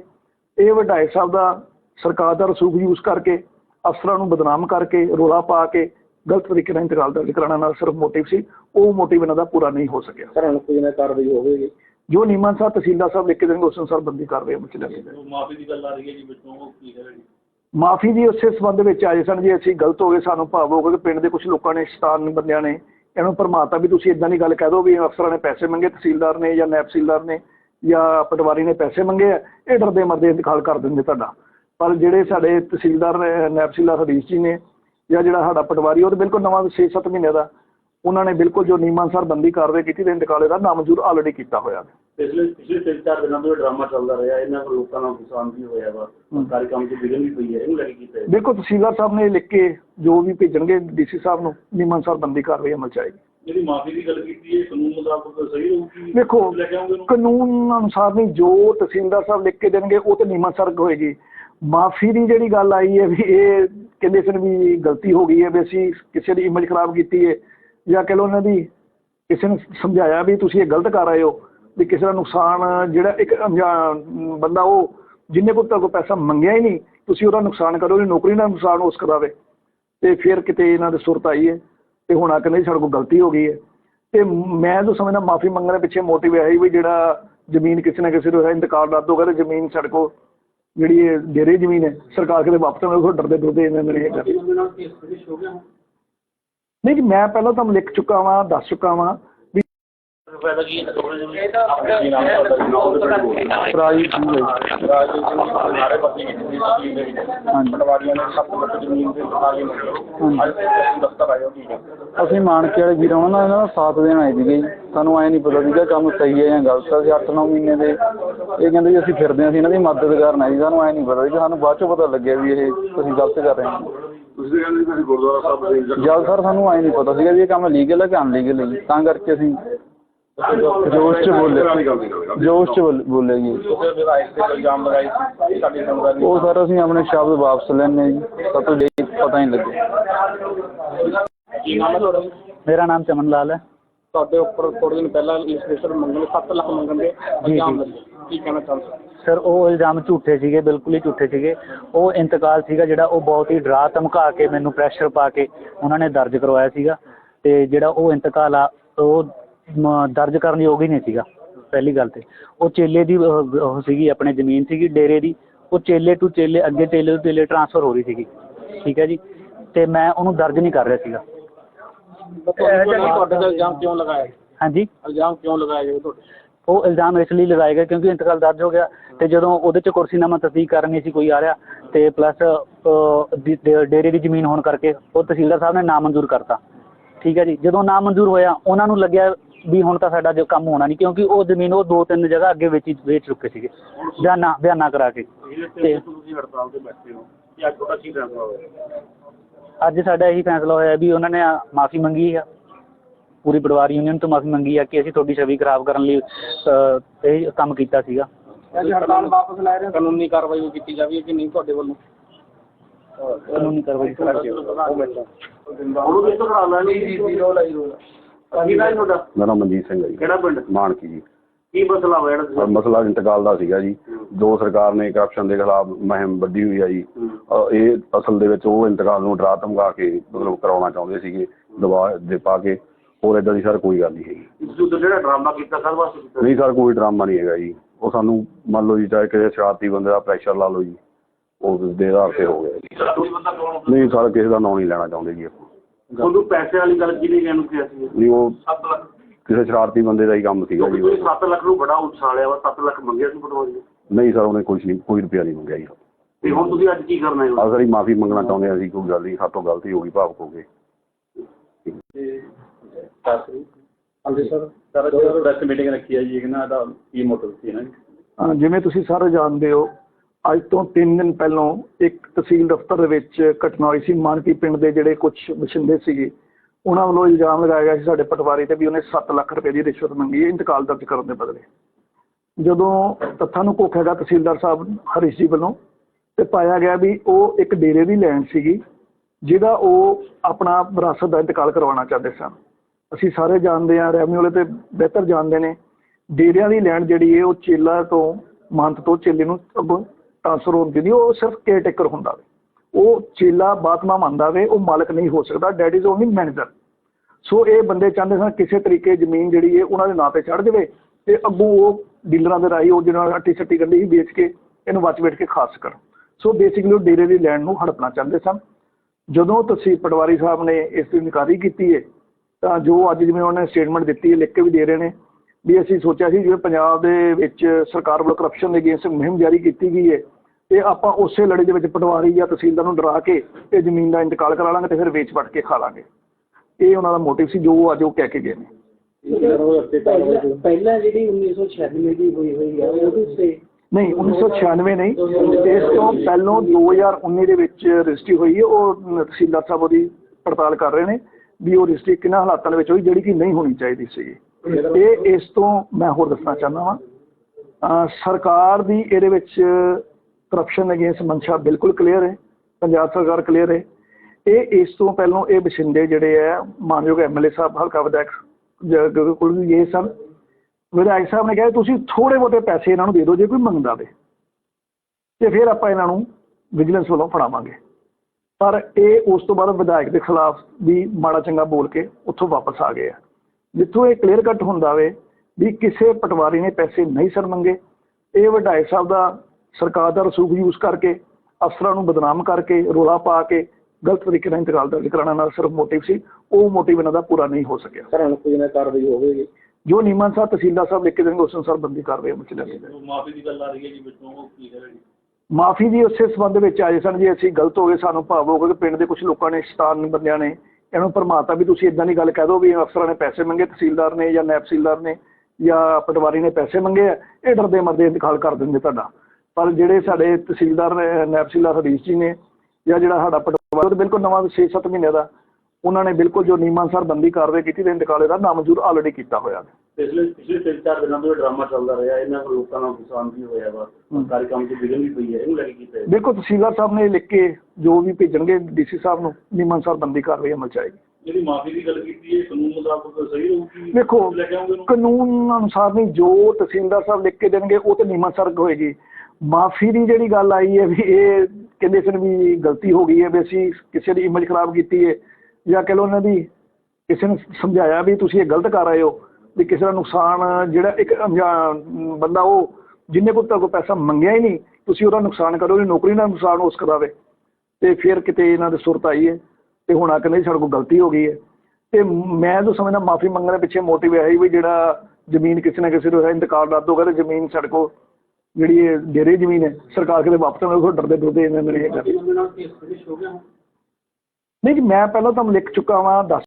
ਇਹ ਵਿਧਾਇਕ ਸਾਹਿਬ ਦਾ ਸਰਕਾਰ ਦਾ ਰਸੂਖ ਯੂਜ਼ ਕਰਕੇ ਅਫਸਰਾਂ ਨੂੰ ਬਦਨਾਮ ਕਰਕੇ ਰੋਲਾ ਪਾ ਕੇ ਗਲਤ ਤਰੀਕੇ ਨਾਲ ਇੰਤਕਾਲ ਦਰਜ ਕਰਾਉਣਾ ਨਾਲ ਸਿਰਫ ਮੋਟਿਵ ਸੀ ਉਹ ਮੋਟਿਵ ਇਹਨਾਂ ਦਾ ਪੂਰਾ ਨਹੀਂ ਹੋ ਸਕਿਆ। ਸਰ ਹੁਣ ਕੋਈ ਨਾ ਕਾਰਵਾਈ ਹੋਵੇਗੀ। ਜੋ ਨੀਮਨ ਸਾਹਿਬ ਤਹਿਸੀਲਦਾਰ ਸਾਹਿਬ ਲਿਖ ਕੇ ਦੇਣਗੇ ਉਸ ਅਨੁਸਾਰ ਬੰਦੀ ਕਾਰਵਾਈ ਅਮਲ ਚ ਲਿਆਂਦੀ ਜਾਏਗੀ ਮਾਫੀ ਦੀ ਗੱਲ ਆ ਰਹੀ ਹੈ ਜੀ ਵਿੱਚੋਂ ਉਹ ਕੀ ਕਰੇਗੀ ਮਾਫੀ ਜੀ ਉਸੇ ਸੰਬੰਧ ਵਿੱਚ ਆਏ ਸਨ ਜੀ ਅਸੀਂ ਗਲਤ ਹੋ ਗਏ ਸਾਨੂੰ ਭਾਵ ਹੋ ਗਿਆ ਕਿ ਪਿੰਡ ਦੇ ਕੁਝ ਲੋਕਾਂ ਨੇ ਸ਼ੈਤਾਨ ਬੰਦਿਆਂ ਨੇ ਇਹਨੂੰ ਭਰਮਾਤਾ ਵੀ ਤੁਸੀਂ ਇਦਾਂ ਦੀ ਗੱਲ ਕਹਿ ਦਿਓ ਵੀ ਅਫਸਰਾਂ ਨੇ ਪੈਸੇ ਮੰਗੇ ਤਹਿਸੀਲਦਾਰ ਨੇ ਜਾਂ ਨਾਇਬ ਤਹਿਸੀਲਦਾਰ ਨੇ ਜਾਂ ਪਟਵਾਰੀ ਨੇ ਪੈਸੇ ਮੰਗੇ ਆ ਇਹ ਡਰਦੇ ਮਰਦੇ ਇੰਤਕਾਲ ਕਰ ਦਿੰਦੇ ਤੁਹਾਡਾ। ਪਰ ਜਿਹੜੇ ਸਾਡੇ ਤਹਿਸੀਲਦਾਰ ਨੇ ਨਾਇਬ ਤਹਿਸੀਲਦਾਰ ਹਰੀਸ਼ ਜੀ ਨੇ ਜਾਂ ਜਿਹੜਾ ਸਾਡਾ ਪਟਵਾਰੀ ਉਹ ਤਾਂ ਬਿਲਕੁਲ ਨਵਾਂ 6-7 ਮਹੀਨੇ ਦਾ। ਉਹਨਾਂ ਨੇ ਬਿਲਕੁਲ ਜੋ ਨੀਮਾਨਸਰ ਬੰਦੀ ਕਾਰਵਾਈ ਕੀਤੀ ਤੇ ਇੰਤਕਾਲ ਇਹਦਾ ਨਾਮਨਜ਼ੂਰ ਆਲਰੇਡੀ ਕੀਤਾ ਹੋਇਆ। ਹੈ ਪਿਛਲੇ ਪਿਛਲੇ ਤਿੰਨ ਚਾਰ ਦਿਨਾਂ ਤੋਂ ਡਰਾਮਾ ਚੱਲਦਾ ਰਿਹਾ। ਇਹਨਾਂ ਕੋਲ ਲੋਕਾਂ ਨਾਲ ਨੁਕਸਾਨ ਵੀ ਹੋਇਆ ਵਾ। ਸਰਕਾਰੀ ਕੰਮ 'ਚ ਵਿਘਨ ਵੀ ਪਈ ਹੈ। ਇਹਨੂੰ ਲੈ ਕੇ ਕੀਤਾ ਬਿਲਕੁਲ ਤਹਿਸੀਲਦਾਰ ਸਾਹਿਬ ਨੇ ਲਿਖ ਕੇ ਜੋ ਵੀ ਭੇਜਣਗੇ ਡੀਸੀ ਸਾਹਿਬ ਨੂੰ ਨੀਮਾਨਸਰ ਬੰਦੀ ਕਾਰਵਾਈ ਅਮਲ ਚ ਆਏਗੀ। ਜਿਹੜੀ ਮਾਫੀ ਦੀ ਗੱਲ ਕੀਤੀ ਹੈ ਕਾਨੂੰਨ ਮੁਤਾਬਕ ਸਹੀ ਰਹੂਗੀ। ਦੇਖੋ ਕਾਨੂੰਨ ਅਨੁਸਾਰ ਨਹੀਂ ਜੋ ਤਹਿਸੀਲਦਾਰ ਸਾਹਿਬ ਲਿਖ ਕੇ ਦੇਣਗੇ ਉਹ ਤੇ ਸਰਕ ਹੋਏਗੀ। ਮਾਫੀ ਦੀ ਜਿਹੜੀ ਗੱਲ ਆਈ ਹੈ ਵੀ ਇਹ ਕਹਿੰਦੇ ਸਨ ਵੀ ਗਲਤੀ ਹੋ ਗਈ ਹੈ ਵੀ ਅਸੀਂ ਕਿਸੇ ਦੀ ਇਮੇਜ ਖਰਾਬ ਕੀਤੀ ਹੈ ਜਾਂ ਕਹਿ ਲਓ ਉਹਨਾਂ ਦੀ ਕਿਸੇ ਨੂੰ ਸਮਝਾਇਆ ਵੀ ਤੁਸੀਂ ਇਹ ਗਲਤ ਕਰ ਰਹੇ ਹੋ, ਵੀ ਕਿਸੇ ਦਾ ਨੁਕਸਾਨ ਜਿਹੜਾ ਇੱਕ ਬੰਦਾ ਉਹ ਜਿੰਨੇ ਕੋਲ ਤੱਕ ਪੈਸਾ ਮੰਗਿਆ ਹੀ ਨਹੀਂ, ਤੁਸੀਂ ਉਹਦਾ ਨੁਕਸਾਨ ਕਰੋ, ਉਹਦੀ ਨੌਕਰੀ ਦਾ ਨੁਕਸਾਨ ਉਸ ਕਰਾਵੇ। ਤੇ ਫਿਰ ਕਿਤੇ ਇਹਨਾਂ ਦੇ ਸੁਰਤ ਆਈ ਹੈ ਤੇ ਹੁਣ ਆ ਕਹਿੰਦੇ ਸਾਡੇ ਕੋਲ ਗਲਤੀ ਹੋ ਗਈ ਹੈ। ਤੇ ਮੈਂ ਜੋ ਸਮਝਦਾ ਮਾਫੀ ਮੰਗਣ ਦੇ ਪਿੱਛੇ ਮੋਟਿਵ ਇਹ ਹੈ ਵੀ ਜਿਹੜਾ ਜ਼ਮੀਨ ਕਿਸੇ ਨਾ ਕਿਸੇ ਦਾ ਇੰਤਕਾਲ ਰੱਦ ਹੋ ਗਿਆ ਤੇ ਜ਼ਮੀਨ ਸਾਡੇ ਕੋਲ ਜਿਹੜੀ ਇਹ ਡੇਰੇ ਜ਼ਮੀਨ ਹੈ ਸਰਕਾਰ ਕਿਤੇ ਵਾਪਸ ਨਾ ਉਹ ਡਰਦੇ ਡਰਦੇ ਇਹਨਾਂ ਨੇ ਇਹ ਕਰ ਨਹੀਂ ਮੈਂ ਪਹਿਲਾਂ ਤੁਹਾਨੂੰ ਲਿਖ ਚੁੱਕਾ ਵਾਂ ਦੱਸ ਚੁੱਕਾ ਵੀ ਫਾਇਦਾ ਕੀ ਹੈ ਥੋੜੇ ਜਿਹੇ ਆਪਣੇ ਜੀ ਨਾਮ ਦਾ ਰਾਜੀ ਸਿੰਘ ਹੈ ਜੀ। ਰਾਜੇ ਜੀ ਸਾਰੇ ਬੱਤੀ ਕੀਤੀ ਸੀ ਸਕੀਮ ਦੇ ਵਿੱਚ ਹਾਂਜੀ ਪਟਵਾਰੀਆਂ ਨੇ ਸੱਤ ਲੱਖ ਜ਼ਮੀਨ ਦੇ ਸਾਰੀ ਮੰਗੀ ਅੱਜ ਤੇ ਦਫ਼ਤਰ ਆਇਓ ਠੀਕ ਹੈ ਅਸੀਂ ਮਾਨਕੇ ਵਾਲੇ ਵੀਰ ਉਹਨਾਂ ਦਾ ਸਾਥ ਦੇਣ ਆਏ ਸੀਗੇ। ਸਾਨੂੰ ਐ ਨਹੀਂ ਪਤਾ ਸੀਗਾ ਕੰਮ ਸਹੀ ਹੈ ਜਾਂ ਗਲਤ ਹੈ ਅਸੀਂ 8-9 ਮਹੀਨੇ ਦੇ ਇਹ ਕਹਿੰਦੇ ਜੀ ਅਸੀਂ ਫਿਰਦੇ ਹਾਂ ਅਸੀਂ ਇਹਨਾਂ ਦੀ ਮਦਦ ਕਰਨ ਆਏ ਸਾਨੂੰ ਐ ਨਹੀਂ ਪਤਾ ਸੀ ਸਾਨੂੰ ਬਾਅਦ ਚੋਂ ਪਤਾ ਲੱਗਿਆ ਵੀ ਇਹ ਅਸੀਂ ਗਲਤ ਕਰ ਰਹੇ ਹਾਂ ਤੁਸੀਂ ਕਹਿੰਦੇ ਕਿ ਗੁਰਦੁਆਰਾ ਸਾਹਿਬ ਦੇ ਜਦ ਸਰ ਸਾਨੂੰ ਐ ਨਹੀਂ ਪਤਾ ਸੀਗਾ ਵੀ ਇਹ ਕੰਮ ਲੀਗਲ ਹੈ ਕਿ ਅਨਲੀਗਲ ਹੈ ਤਾਂ ਕਰਕੇ ਅਸੀਂ ਜੋਸ਼ ਚ ਬੋਲੇ। ਜੋਸ਼ ਚ ਬੋਲ- ਬੋਲੇ ਜੀ ਉਹ ਸਰ ਅਸੀਂ ਆਪਣੇ ਸ਼ਬਦ ਵਾਪਸ ਲੈਣੇ ਜੀ। ਸਾਨੂੰ ਡੇਟ ਪਤਾ ਹੀ ਨਹੀਂ ਲੱਗਿਆ ਮੇਰਾ ਨਾਮ ਚਮਨ ਲਾਲ ਹੈ। ਤੁਹਾਡੇ ਉੱਪਰ ਥੋੜੇ ਦਿਨ ਪਹਿਲਾਂ ਇਨਵੈਸਟਰ ਮੰਗਣ 7 ਲੱਖ ਮੰਗਣ ਦੇ ਇਲਜ਼ਾਮ ਲੱਗੇ। ਕੀ ਕਹਿਣਾ ਚਾਹੁੰਦੇ ਹੋ? ਸਰ ਉਹ ਇਲਜ਼ਾਮ ਝੂਠੇ ਸੀਗੇ ਬਿਲਕੁਲ ਹੀ ਝੂਠੇ ਸੀਗੇ। ਉਹ ਇੰਤਕਾਲ ਸੀਗਾ ਜਿਹੜਾ ਉਹ ਬਹੁਤ ਹੀ ਡਰਾ ਧਮਕਾ ਕੇ ਮੈਨੂੰ ਪ੍ਰੈਸ਼ਰ ਪਾ ਕੇ ਉਹਨਾਂ ਨੇ ਦਰਜ ਕਰਵਾਇਆ ਸੀਗਾ। ਤੇ ਜਿਹੜਾ ਉਹ ਇੰਤਕਾਲ ਆ ਉਹ ਦਰਜ ਕਰਨ ਯੋਗ ਹੀ ਨਹੀਂ ਸੀਗਾ ਪਹਿਲੀ ਗੱਲ ਤੇ। ਉਹ ਚੇਲੇ ਦੀ ਉਹ ਉਹ ਸੀਗੀ ਆਪਣੇ ਜ਼ਮੀਨ ਸੀਗੀ ਡੇਰੇ ਦੀ। ਉਹ ਚੇਲੇ ਟੂ ਚੇਲੇ ਅੱਗੇ ਚੇਲੇ ਤੋਂ ਚੇਲੇ ਟ੍ਰਾਂਸਫਰ ਹੋ ਰਹੀ ਸੀਗੀ। ਠੀਕ ਹੈ ਜੀ? ਤੇ ਮੈਂ ਉਹਨੂੰ ਦਰਜ ਨਹੀਂ ਕਰ ਰਿਹਾ ਸੀਗਾ। ਤੁਹਾਨੂੰ ਤੁਹਾਡੇ ਤੇ ਇਲਜ਼ਾਮ ਕਿਉਂ ਲਗਾਇਆ? ਹਾਂਜੀ? ਇਲਜ਼ਾਮ ਕਿਉਂ ਲਗਾਇਆ ਗਿਆ ਤੁਹਾਡੇ? ਉਹ ਇਲਜ਼ਾਮ ਇਸ ਲਈ ਲਗਾਏ ਗਏ ਕਿਉਂਕਿ ਇੰਤਕਾਲ ਦਰਜ ਹੋ ਗਿਆ ਤੇ ਜਦੋਂ ਉਹਦੇ ਚ ਕੁਰਸੀਨਾਮਾ ਤਸਦੀਕ ਕਰਨ ਸੀ ਕੋਈ ਆ ਰਿਹਾ ਤੇ ਪਲੱਸ ਡੇਰੇ ਦੀ ਜ਼ਮੀਨ ਹੋਣ ਕਰਕੇ ਉਹ ਤਹਿਸੀਲਦਾਰ ਸਾਹਿਬ ਨੇ ਨਾਮਨਜ਼ੂਰ ਕਰਤਾ। ਠੀਕ ਹੈ ਜੀ? ਜਦੋਂ ਨਾਮਨਜ਼ੂਰ ਹੋਇਆ ਉਹਨਾਂ ਨੂੰ ਲੱਗਿਆ ਵੀ ਹੁਣ ਤਾਂ ਸਾਡਾ ਜੋ ਕੰਮ ਹੋਣਾ ਨਹੀਂ ਕਿਉਂਕਿ ਉਹ ਜ਼ਮੀਨ ਉਹ ਦੋ ਤਿੰਨ ਜਗ੍ਹਾ ਅੱਗੇ ਵੇਚੀ ਵੇਚ ਚੁੱਕੇ ਸੀਗੇ ਬਿਆਨਾ ਬਿਆਨਾ ਕਰਾ ਕੇ। ਤੇ ਤੁਸੀਂ ਹੜਤਾਲ ਤੇ ਬੈਠੇ ਹੋ ਕਿ ਅੱਜ ਤੁਹਾਡਾ ਕੀ ਫੈਸਲਾ ਹੋਇਆ? ਅੱਜ ਸਾਡਾ ਇਹੀ ਫੈਸਲਾ ਹੋਇਆ ਵੀ ਉਹਨਾਂ ਨੇ ਮਾਫੀ ਮੰਗੀ ਆ। ਪੂਰੀ ਪਟਵਾਰੀ ਯੂਨੀਅਨ ਤੋਂ ਮਾਫੀ ਮੰਗੀ ਆ ਕਿ ਅਸੀਂ ਤੁਹਾਡੀ ਛਵੀ ਖਰਾਬ ਕਰਨ ਲਈ ਇਹ ਕੰਮ ਕੀਤਾ ਸੀਗਾ। ਅੱਜ ਹੜਤਾਲ ਵਾਪਸ ਲੈ ਰਹੇ ਹੋ? ਕਾਨੂੰਨੀ ਕਾਰਵਾਈ ਕੀਤੀ ਜਾਵੇ ਕਿ ਨਹੀਂ ਤੁਹਾਡੇ ਵੱਲੋਂ? ਕਾਨੂੰਨੀ ਕਾਰਵਾਈ ਉਹਨੂੰ ਵੀ ਤੋਂ ਖੜਾ ਲੈਣੀ ਜੀ ਜ਼ੀਰੋ ਲਾਈ ਰੋਲ ਕੀ ਨਾਮ ਤੁਹਾਡਾ? ਮੇਰਾ ਨਾਮ ਮਨਜੀਤ ਸਿੰਘ ਹੈ ਜੀ। ਕਿਹੜਾ ਪਿੰਡ? ਮਾਨਕੀ ਜੀ। ਕੀ ਮਸਲਾ ਹੋਇਆ ਜਿਹੜਾ ਮਸਲਾ ਇੰਤਕਾਲ ਦਾ ਸੀਗਾ ਜੀ। ਜੋ ਸਰਕਾਰ ਨੇ ਕਰਪਸ਼ਨ ਦੇ ਖਿਲਾਫ ਮੁਹਿੰਮ ਵੱਡੀ ਹੋਈ ਆ ਜੀ। ਅਹ ਇਹ ਅਸਲ ਦੇ ਵਿੱਚ ਉਹ ਇੰਤਕਾਲ ਨੂੰ ਡਰਾ ਧਮਕਾ ਕੇ ਮਤਲਬ ਕਰਾਉਣਾ ਚਾਹੁੰਦੇ ਸੀਗੇ ਦਬਾਅ ਦੇ ਪਾ ਕੇ। ਹੋਰ ਇਦਾਂ ਦੀ ਸਰ ਕੋਈ ਗੱਲ ਨਹੀਂ ਹੈਗੀ। ਤੁਸੀਂ ਜਿਹੜਾ ਡਰਾਮਾ ਕੀਤਾ ਸਰ ਵਾਸਤੇ ਕੀਤਾ ਨਹੀਂ ਸਰ ਕੋਈ ਡਰਾਮਾ ਨਹੀਂ ਹੈਗਾ ਜੀ। ਉਹ ਸਾਨੂੰ ਮੰਨ ਲਓ ਜੀ ਚਾਹੇ ਕਿਸੇ ਸ਼ਰਾਰਤੀ ਬੰਦੇ ਦਾ ਪ੍ਰੈਸ਼ਰ ਲਾ ਲਓ ਜੀ ਉਹ ਦੇ ਆਧਾਰ ਤੇ ਹੋ ਗਿਆ ਜੀ। ਕੋਈ ਬੰਦਾ ਕੌਣ ਨਹੀਂ ਸਰ ਕਿਸੇ ਦਾ ਨਾਂ ਨਹੀਂ ਲੈਣਾ ਚਾਹੁੰਦੇ ਜੀ ਆਪਾਂ। ਤੁਹਾਨੂੰ ਪੈਸੇ ਵਾਲੀ ਗੱਲ ਕਿਹਨੇ ਕਹਿਣ ਨੂੰ ਕਿਹਾ ਸੀ? ਨਹੀਂ ਉਹ 7 ਲੱਖ। ਕਿਸੇ ਸ਼ਰਾਰਤੀ ਬੰਦੇ ਦਾ ਹੀ ਕੰਮ ਸੀਗਾ ਜੀ ਤੁਸੀਂ ਉਹ। 7 ਲੱਖ ਨੂੰ ਬੜਾ ਉਛਾਲਿਆ ਵਾ 7 ਲੱਖ ਮੰਗਿਆ ਸੀ ਪਟਵਾਰੀ ਨੇ। ਨਹੀਂ ਸਰ ਉਹਨੇ ਕੁਝ ਨਹੀਂ ਕੋਈ ਰੁਪਿਆ ਨਹੀਂ ਮੰਗਿਆ ਜੀ। ਤੇ ਹੁਣ ਤੁਸੀਂ ਅੱਜ ਕੀ ਕਰਨਾ ਹੈ ਆ ਸਰ ਮਾਫੀ ਮੰਗਣਾ ਚਾਹੁੰਦੇ ਅਸੀਂ ਕੋਈ ਗੱਲ ਨਹੀਂ ਸਾਤੋਂ ਗਲਤੀ ਹੋ ਗਈ ਭਾਵਕ ਹੋ ਗਏ ਹਾਂਜੀ ਸਰ ਸਰ ਜਦੋਂ ਪ੍ਰੈਸ ਮੀਟਿੰਗ ਰੱਖੀ ਹੈ ਜੀ ਇਹਨਾਂ ਦਾ ਕੀ ਮੋਟਿਵ ਸੀ ਨਾ ਅਹ ਜਿਵੇਂ ਤੁਸੀਂ ਸਾਰੇ ਜਾਣਦੇ ਹੋ ਅੱਜ ਤੋਂ 3 ਦਿਨ ਪਹਿਲਾਂ ਇੱਕ ਤਹਿਸੀਲ ਦਫ਼ਤਰ ਦੇ ਵਿੱਚ ਘਟਨਾ ਹੋਈ ਸੀ, ਮਾਨਕੀ ਪਿੰਡ ਦੇ ਜਿਹੜੇ ਕੁਝ ਵਸਿੰਦੇ ਸੀਗੇ, ਉਹਨਾਂ ਵੱਲੋਂ ਇਲਜ਼ਾਮ ਲਗਾਇਆ ਗਿਆ ਸੀ ਸਾਡੇ ਪਟਵਾਰੀ ਤੇ ਵੀ ਉਹਨੇ 7 ਲੱਖ ਰੁਪਏ ਦੀ ਰਿਸ਼ਵਤ ਮੰਗੀ ਹੈ, ਇੰਤਕਾਲ ਦਰਜ ਕਰਨ ਦੇ ਬਦਲੇ। ਜਦੋਂ ਤੱਥਾਂ ਨੂੰ ਘੋਖ ਗਿਆ, ਤਹਿਸੀਲਦਾਰ ਸਾਹਿਬ ਹਰੀਸ਼ ਜੀ ਵੱਲੋਂ, ਤੇ ਪਾਇਆ ਗਿਆ ਵੀ ਉਹ ਇੱਕ ਡੇਰੇ ਦੀ ਲੈਂਡ ਸੀਗੀ, ਜਿਹਦਾ ਉਹ ਆਪਣਾ ਵਿਰਾਸਤ ਦਾ ਇੰਤਕਾਲ ਕਰਵਾਉਣਾ ਚਾਹੁੰਦੇ ਸਨ। ਅਸੀਂ ਸਾਰੇ ਜਾਣਦੇ ਹਾਂ ਰੈਵਨਿਊ ਵਾਲੇ ਤੇ ਬਿਹਤਰ ਜਾਣਦੇ ਨੇ, ਡੇਰਿਆਂ ਦੀ ਲੈਂਡ ਜਿਹੜੀ ਹੈ, ਉਹ ਚੇਲਾ ਤੋਂ, ਮੰਤ ਤੋਂ, ਚੇਲੇ ਨੂੰ ਅੱਗੋਂ ਦੀ ਉਹ ਸਿਰਫ ਕੇਅਰ ਟੇਕਰ ਹੁੰਦਾ ਵੇ। ਉਹ ਚੇਲਾ ਬਾਤਮਾ ਮੰਨਦਾ ਵੇ, ਉਹ ਮਾਲਕ ਨਹੀਂ ਹੋ ਸਕਦਾ that is only manager. So ਇਹ ਬੰਦੇ ਚਾਹੁੰਦੇ ਸਨ ਕਿਸੇ ਤਰੀਕੇ ਜ਼ਮੀਨ ਜਿਹੜੀ ਹੈ, ਉਹਨਾਂ ਦੇ ਨਾਂ ਤੇ ਚੜ ਜਾਵੇ ਤੇ ਅੱਗੋਂ ਉਹ ਡੀਲਰਾਂ ਦੇ ਰਾਹੀਂ ਉਹ ਜਿਹੜਾ ਅੱਟੀ ਸੱਟੀ ਗੰਢੀ ਹੀ ਵੇਚ ਕੇ ਇਹਨੂੰ ਵੱਚ ਵੇਚ ਕੇ ਖਾਸ ਸਕਣ ਸੋ ਬੇਸਿਕਲੀ ਉਹ ਡੇਰੇ ਦੀ ਲੈਂਡ ਨੂੰ ਹੜਪਣਾ ਚਾਹੁੰਦੇ ਸਨ। ਜਦੋਂ ਤੁਸੀਂ ਪਟਵਾਰੀ ਸਾਹਿਬ ਨੇ ਇਸ ਦੀ ਇਨਕਾਰੀ ਕੀਤੀ ਹੈ, ਤਾਂ ਜੋ ਅੱਜ ਜਿਵੇਂ ਉਹਨਾਂ ਨੇ ਸਟੇਟਮੈਂਟ ਦਿੱਤੀ ਹੈ, ਲਿਖ ਕੇ ਵੀ ਦੇ ਰਹੇ ਨੇ, ਵੀ ਅਸੀਂ ਸੋਚਿਆ ਸੀ ਜਿਵੇਂ ਪੰਜਾਬ ਦੇ ਵਿੱਚ ਸਰਕਾਰ ਵੱਲੋਂ ਕਰਪਸ਼ਨ ਦੇ ਅਗੇਂਸਟ ਮੁਹਿੰਮ ਜਾਰੀ ਕੀਤੀ ਗਈ ਹੈ ਤੇ ਆਪਾਂ ਉਸੇ ਲੜੇ ਦੇ ਵਿੱਚ ਪਟਵਾਰੀ ਜਾਂ ਤਹਿਸੀਲਦਾਰ ਨੂੰ ਡਰਾ ਕੇ ਇਹ ਜ਼ਮੀਨ ਦਾ ਇੰਤਕਾਲ ਕਰਾ ਲਾਂਗੇ ਤੇ ਫਿਰ ਵੇਚ ਵਟ ਕੇ ਖਾ ਲਾਂਗੇ। ਇਹ ਉਹਨਾਂ ਦਾ ਮੋਟਿਵ ਸੀ ਜੋ ਉਹ ਅੱਜ ਉਹ ਕਹਿ ਕੇ ਗਏ ਨੇ। ਪਹਿਲਾਂ ਪਹਿਲਾਂ ਜਿਹੜੀ 1996 ਦੀ ਹੋਈ ਹੋਈ ਹੈ ਉਹਦੇ ਤੇ ਨਹੀਂ 1996 ਨਹੀਂ। ਇਸ ਤੋਂ ਪਹਿਲਾਂ 2019 ਦੇ ਵਿੱਚ ਰਜਿਸਟਰੀ ਹੋਈ ਹੈ ਉਹ ਤਹਿਸੀਲਦਾਰ ਸਾਹਿਬ ਉਹਦੀ ਪੜਤਾਲ ਕਰ ਰਹੇ ਨੇ ਵੀ ਉਹ ਰਜਿਸਟਰੀ ਕਿਹਨਾਂ ਹਾਲਾਤਾਂ ਦੇ ਵਿੱਚ ਹੋਈ ਜਿਹੜੀ ਕਿ ਨਹੀਂ ਹੋਣੀ ਚਾਹੀਦੀ ਸੀ। ਇਹ ਇਸ ਤੋਂ ਮੈਂ ਹੋਰ ਦੱਸਣਾ ਚਾਹੁੰਦਾ ਅਹ ਸਰਕਾਰ ਦੀ ਇਹਦੇ ਵਿੱਚ ਕਰਪਸ਼ਨ ਅਗੇਂਸਟ ਮਨਸ਼ਾ ਬਿਲਕੁਲ ਕਲੀਅਰ ਹੈ, ਪੰਜਾਬ ਸਰਕਾਰ ਕਲੀਅਰ ਹੈ। ਇਹ ਇਸ ਤੋਂ ਪਹਿਲਾਂ ਇਹ ਬਸ਼ਿੰਦੇ ਜਿਹੜੇ ਆ ਮਾਨਯੋਗ ਐਮਐਲਏ ਸਾਹਿਬ, ਹਲਕਾ ਵਿਧਾਇਕ ਕੋਲ ਵੀ ਇਹ ਸਨ ਵਿਧਾਇਕ ਸਾਹਿਬ ਨੇ ਕਿਹਾ ਤੁਸੀਂ ਥੋੜੇ ਬਹੁਤੇ ਪੈਸੇ ਇਹਨਾਂ ਨੂੰ ਦੇ ਦਿਓ, ਜੇ ਕੋਈ ਮੰਗਦਾ ਵੇ ਤੇ ਫਿਰ ਆਪਾਂ ਇਹਨਾਂ ਨੂੰ ਵਿਜੀਲੈਂਸ ਵੱਲੋਂ ਫੜਾਵਾਂਗੇ। ਪਰ ਇਹ ਉਸ ਤੋਂ ਬਾਅਦ ਵਿਧਾਇਕ ਦੇ ਖਿਲਾਫ ਵੀ ਮਾੜਾ ਚੰਗਾ ਬੋਲ ਕੇ ਉੱਥੋਂ ਵਾਪਸ ਆ ਗਏ ਆ। ਜਿੱਥੋਂ ਇਹ ਕਲੀਅਰ ਕੱਟ ਹੁੰਦਾ ਵੇ ਵੀ ਕਿਸੇ ਪਟਵਾਰੀ ਨੇ ਪੈਸੇ ਨਹੀਂ ਸਰ ਮੰਗੇ, ਇਹ ਵਿਧਾਇਕ ਸਾਹਿਬ ਦਾ ਸਰਕਾਰ ਦਾ ਰਸੂਖ ਯੂਜ਼ ਕਰਕੇ ਅਫਸਰਾਂ ਨੂੰ ਬਦਨਾਮ ਕਰਕੇ ਰੋਲਾ ਪਾ ਕੇ ਗਲਤ ਤਰੀਕੇ ਨਾਲ ਇੰਤਕਾਲ ਦਰਜ ਕਰਾਉਣਾ ਨਾਲ ਸਿਰਫ ਮੋਟਿਵ ਸੀ ਉਹ ਮੋਟਿਵ ਇਹਨਾਂ ਦਾ ਪੂਰਾ ਨਹੀਂ ਹੋ ਸਕਿਆ। ਸਰ ਹੁਣ ਕੋਈ ਨਾ ਕਾਰਵਾਈ ਹੋਵੇਗੀ। ਜੋ ਨੀਮਨ ਸਾਹਿਬ ਤਹਿਸੀਲਦਾਰ ਸਾਹਿਬ ਲਿਖ ਕੇ ਦੇਣਗੇ ਉਸ ਅਨੁਸਾਰ ਬੰਦੀ ਕਾਰਵਾਈ ਅਮਲ ਚ ਲਿਆਂਦੀ ਜਾਏਗੀ ਮਾਫੀ ਦੀ ਗੱਲ ਆ ਰਹੀ ਹੈ ਜੀ ਵਿੱਚੋਂ ਉਹ ਕੀ ਕਰੇਗੀ ਮਾਫੀ ਜੀ ਉਸੇ ਸੰਬੰਧ ਵਿੱਚ ਆਏ ਸਨ ਜੀ ਅਸੀਂ ਗਲਤ ਹੋ ਗਏ ਸਾਨੂੰ ਭਾਵ ਹੋ ਗਿਆ ਕਿ ਪਿੰਡ ਦੇ ਕੁਝ ਲੋਕਾਂ ਨੇ ਸ਼ਤਾਨ ਬੰਦਿਆਂ ਨੇ ਇਹਨੂੰ ਭਰਮਾਤਾ ਵੀ ਤੁਸੀਂ ਇਦਾਂ ਦੀ ਗੱਲ ਕਹਿ ਦਿਓ ਵੀ ਅਫਸਰਾਂ ਨੇ ਪੈਸੇ ਮੰਗੇ ਤਹਿਸੀਲਦਾਰ ਨੇ ਜਾਂ ਨਾਇਬ ਤਹਿਸੀਲਦਾਰ ਨੇ ਜਾਂ ਪਟਵਾਰੀ ਨੇ ਪੈਸੇ ਮੰਗੇ ਆ ਇਹ ਡਰਦੇ ਮਰਦੇ ਇੰਤਕਾਲ ਕਰ ਦਿੰਦੇ ਤੁਹਾਡਾ। ਪਰ ਜਿਹੜੇ ਸਾਡੇ ਤਹਿਸੀਲਦਾਰ ਨੇ ਨਾਇਬ ਤਹਿਸੀਲਦਾਰ ਹਰੀਸ਼ ਜੀ ਨੇ ਜਾਂ ਜਿਹੜਾ ਸਾਡਾ ਪਟਵਾਰੀ ਬਿਲਕੁਲ ਨਵਾਂ 6-7 ਮਹੀਨੇ ਦਾ ਉਹਨਾਂ ਨੇ ਬਿਲਕੁਲ ਜੋ ਨੀਮਾਨਸਰ ਬੰਦੀ ਕਾਰਵਾਈ ਕੀਤੀ ਤੇ ਇੰਤਕਾਲ ਦਾ ਨਾਮਨਜ਼ੂਰ ਆਲਰੇਡੀ ਕੀਤਾ ਹੋਇਆ ਹੈ। ਪਿਛਲੇ ਪਿਛਲੇ ਤਿੰਨ ਚਾਰ ਦਿਨਾਂ ਤੋਂ ਇਹ ਡਰਾਮਾ ਚੱਲਦਾ ਰਿਹਾ ਇਹਨਾਂ ਕੋਲ ਲੋਕਾਂ ਨਾਲ ਨੁਕਸਾਨ ਵੀ ਹੋਇਆ ਵਾ ਸਰਕਾਰੀ ਕੰਮ 'ਚ ਵਿਘਨ ਵੀ ਪਈ ਹੈ ਇਹਨੂੰ ਲੈ ਕੇ ਕੀਤਾ ਬਿਲਕੁਲ ਤਹਿਸੀਲਦਾਰ ਸਾਹਿਬ ਨੇ ਲਿਖ ਕੇ ਜੋ ਵੀ ਭੇਜਣਗੇ ਡੀਸੀ ਸਾਹਿਬ ਨੂੰ ਨੀਮਾਨਸਰ ਬੰਦੀ ਕਾਰਵਾਈ ਅਮਲ ਚ ਆਏਗੀ। ਜਿਹੜੀ ਮਾਫੀ ਦੀ ਗੱਲ ਕੀਤੀ ਹੈ ਕਾਨੂੰਨ ਮੁਤਾਬਕ ਸਹੀ ਕੇ ਅਨੁਸਾਰ ਨਹੀਂ ਜੋ ਤਹਿਸੀਲਦਾਰ ਸਾਹਿਬ ਲਿਖ ਕੇ ਦੇਣਗੇ ਉਹ ਤੇ ਨੀਮਾ ਸਰਕ ਹੋਏਗੀ। ਮਾਫੀ ਦੀ ਜਿਹੜੀ ਗੱਲ ਆਈ ਹੈ ਵੀ ਇਹ ਕਹਿੰਦੇ ਸਨ ਵੀ ਗਲਤੀ ਹੋ ਗਈ ਹੈ ਵੀ ਅਸੀਂ ਕਿਸੇ ਦੀ ਇਮੇਜ ਖਰਾਬ ਕੀਤੀ ਹੈ ਜਾਂ ਕਹਿ ਲਓ ਉਹਨਾਂ ਦੀ ਕਿਸੇ ਨੇ ਸਮਝਾਇਆ ਵੀ ਤੁਸੀਂ ਇਹ ਗਲਤ ਕਰ ਰਹੇ ਹੋ, ਵੀ ਕਿਸੇ ਦਾ ਨੁਕਸਾਨ ਜਿਹੜਾ ਇੱਕ ਬੰਦਾ ਉਹ ਜਿੰਨੇ ਕੋਲ ਤੱਕ ਪੈਸਾ ਮੰਗਿਆ ਹੀ ਨਹੀਂ, ਤੁਸੀਂ ਉਹਦਾ ਨੁਕਸਾਨ ਕਰੋ, ਉਹਦੀ ਨੌਕਰੀ ਨਾਲ ਨੁਕਸਾਨ ਉਸ ਕਰਾਵੇ। ਤੇ ਫਿਰ ਕਿਤੇ ਇਹਨਾਂ ਦੇ ਸੁਰਤ ਆਈ ਹੈ ਤੇ ਹੁਣ ਆ ਕਹਿੰਦੇ ਸਾਡੇ ਕੋਲ ਗਲਤੀ ਹੋ ਗਈ ਹੈ। ਤੇ ਮੈਂ ਤਾਂ ਸਮਝਦਾ ਮਾਫੀ ਮੰਗਣ ਦੇ ਪਿੱਛੇ ਮੋਟਿਵ ਇਹ ਹੈ ਵੀ ਜਿਹੜਾ ਜ਼ਮੀਨ ਕਿਸੇ ਨਾ ਕਿਸੇ ਦਾ ਇੰਤਕਾਲ ਰੱਦ ਹੋ ਗਿਆ ਤੇ ਜ਼ਮੀਨ ਸਾਡੇ ਕੋਲ ਜਿਹੜੀ ਇਹ ਡੇਰੇ ਜ਼ਮੀਨ ਹੈ ਸਰਕਾਰ ਕਿਤੇ ਵਾਪਸ ਨਾ ਉਹ ਡਰਦੇ ਡਰਦੇ ਇਹਨਾਂ ਨੇ ਇਹ ਕਰ ਨਹੀਂ ਜੀ ਮੈਂ ਪਹਿਲਾਂ ਤੁਹਾਨੂੰ ਲਿਖ ਚੁੱਕਾ ਵਾਂ ਦੱਸ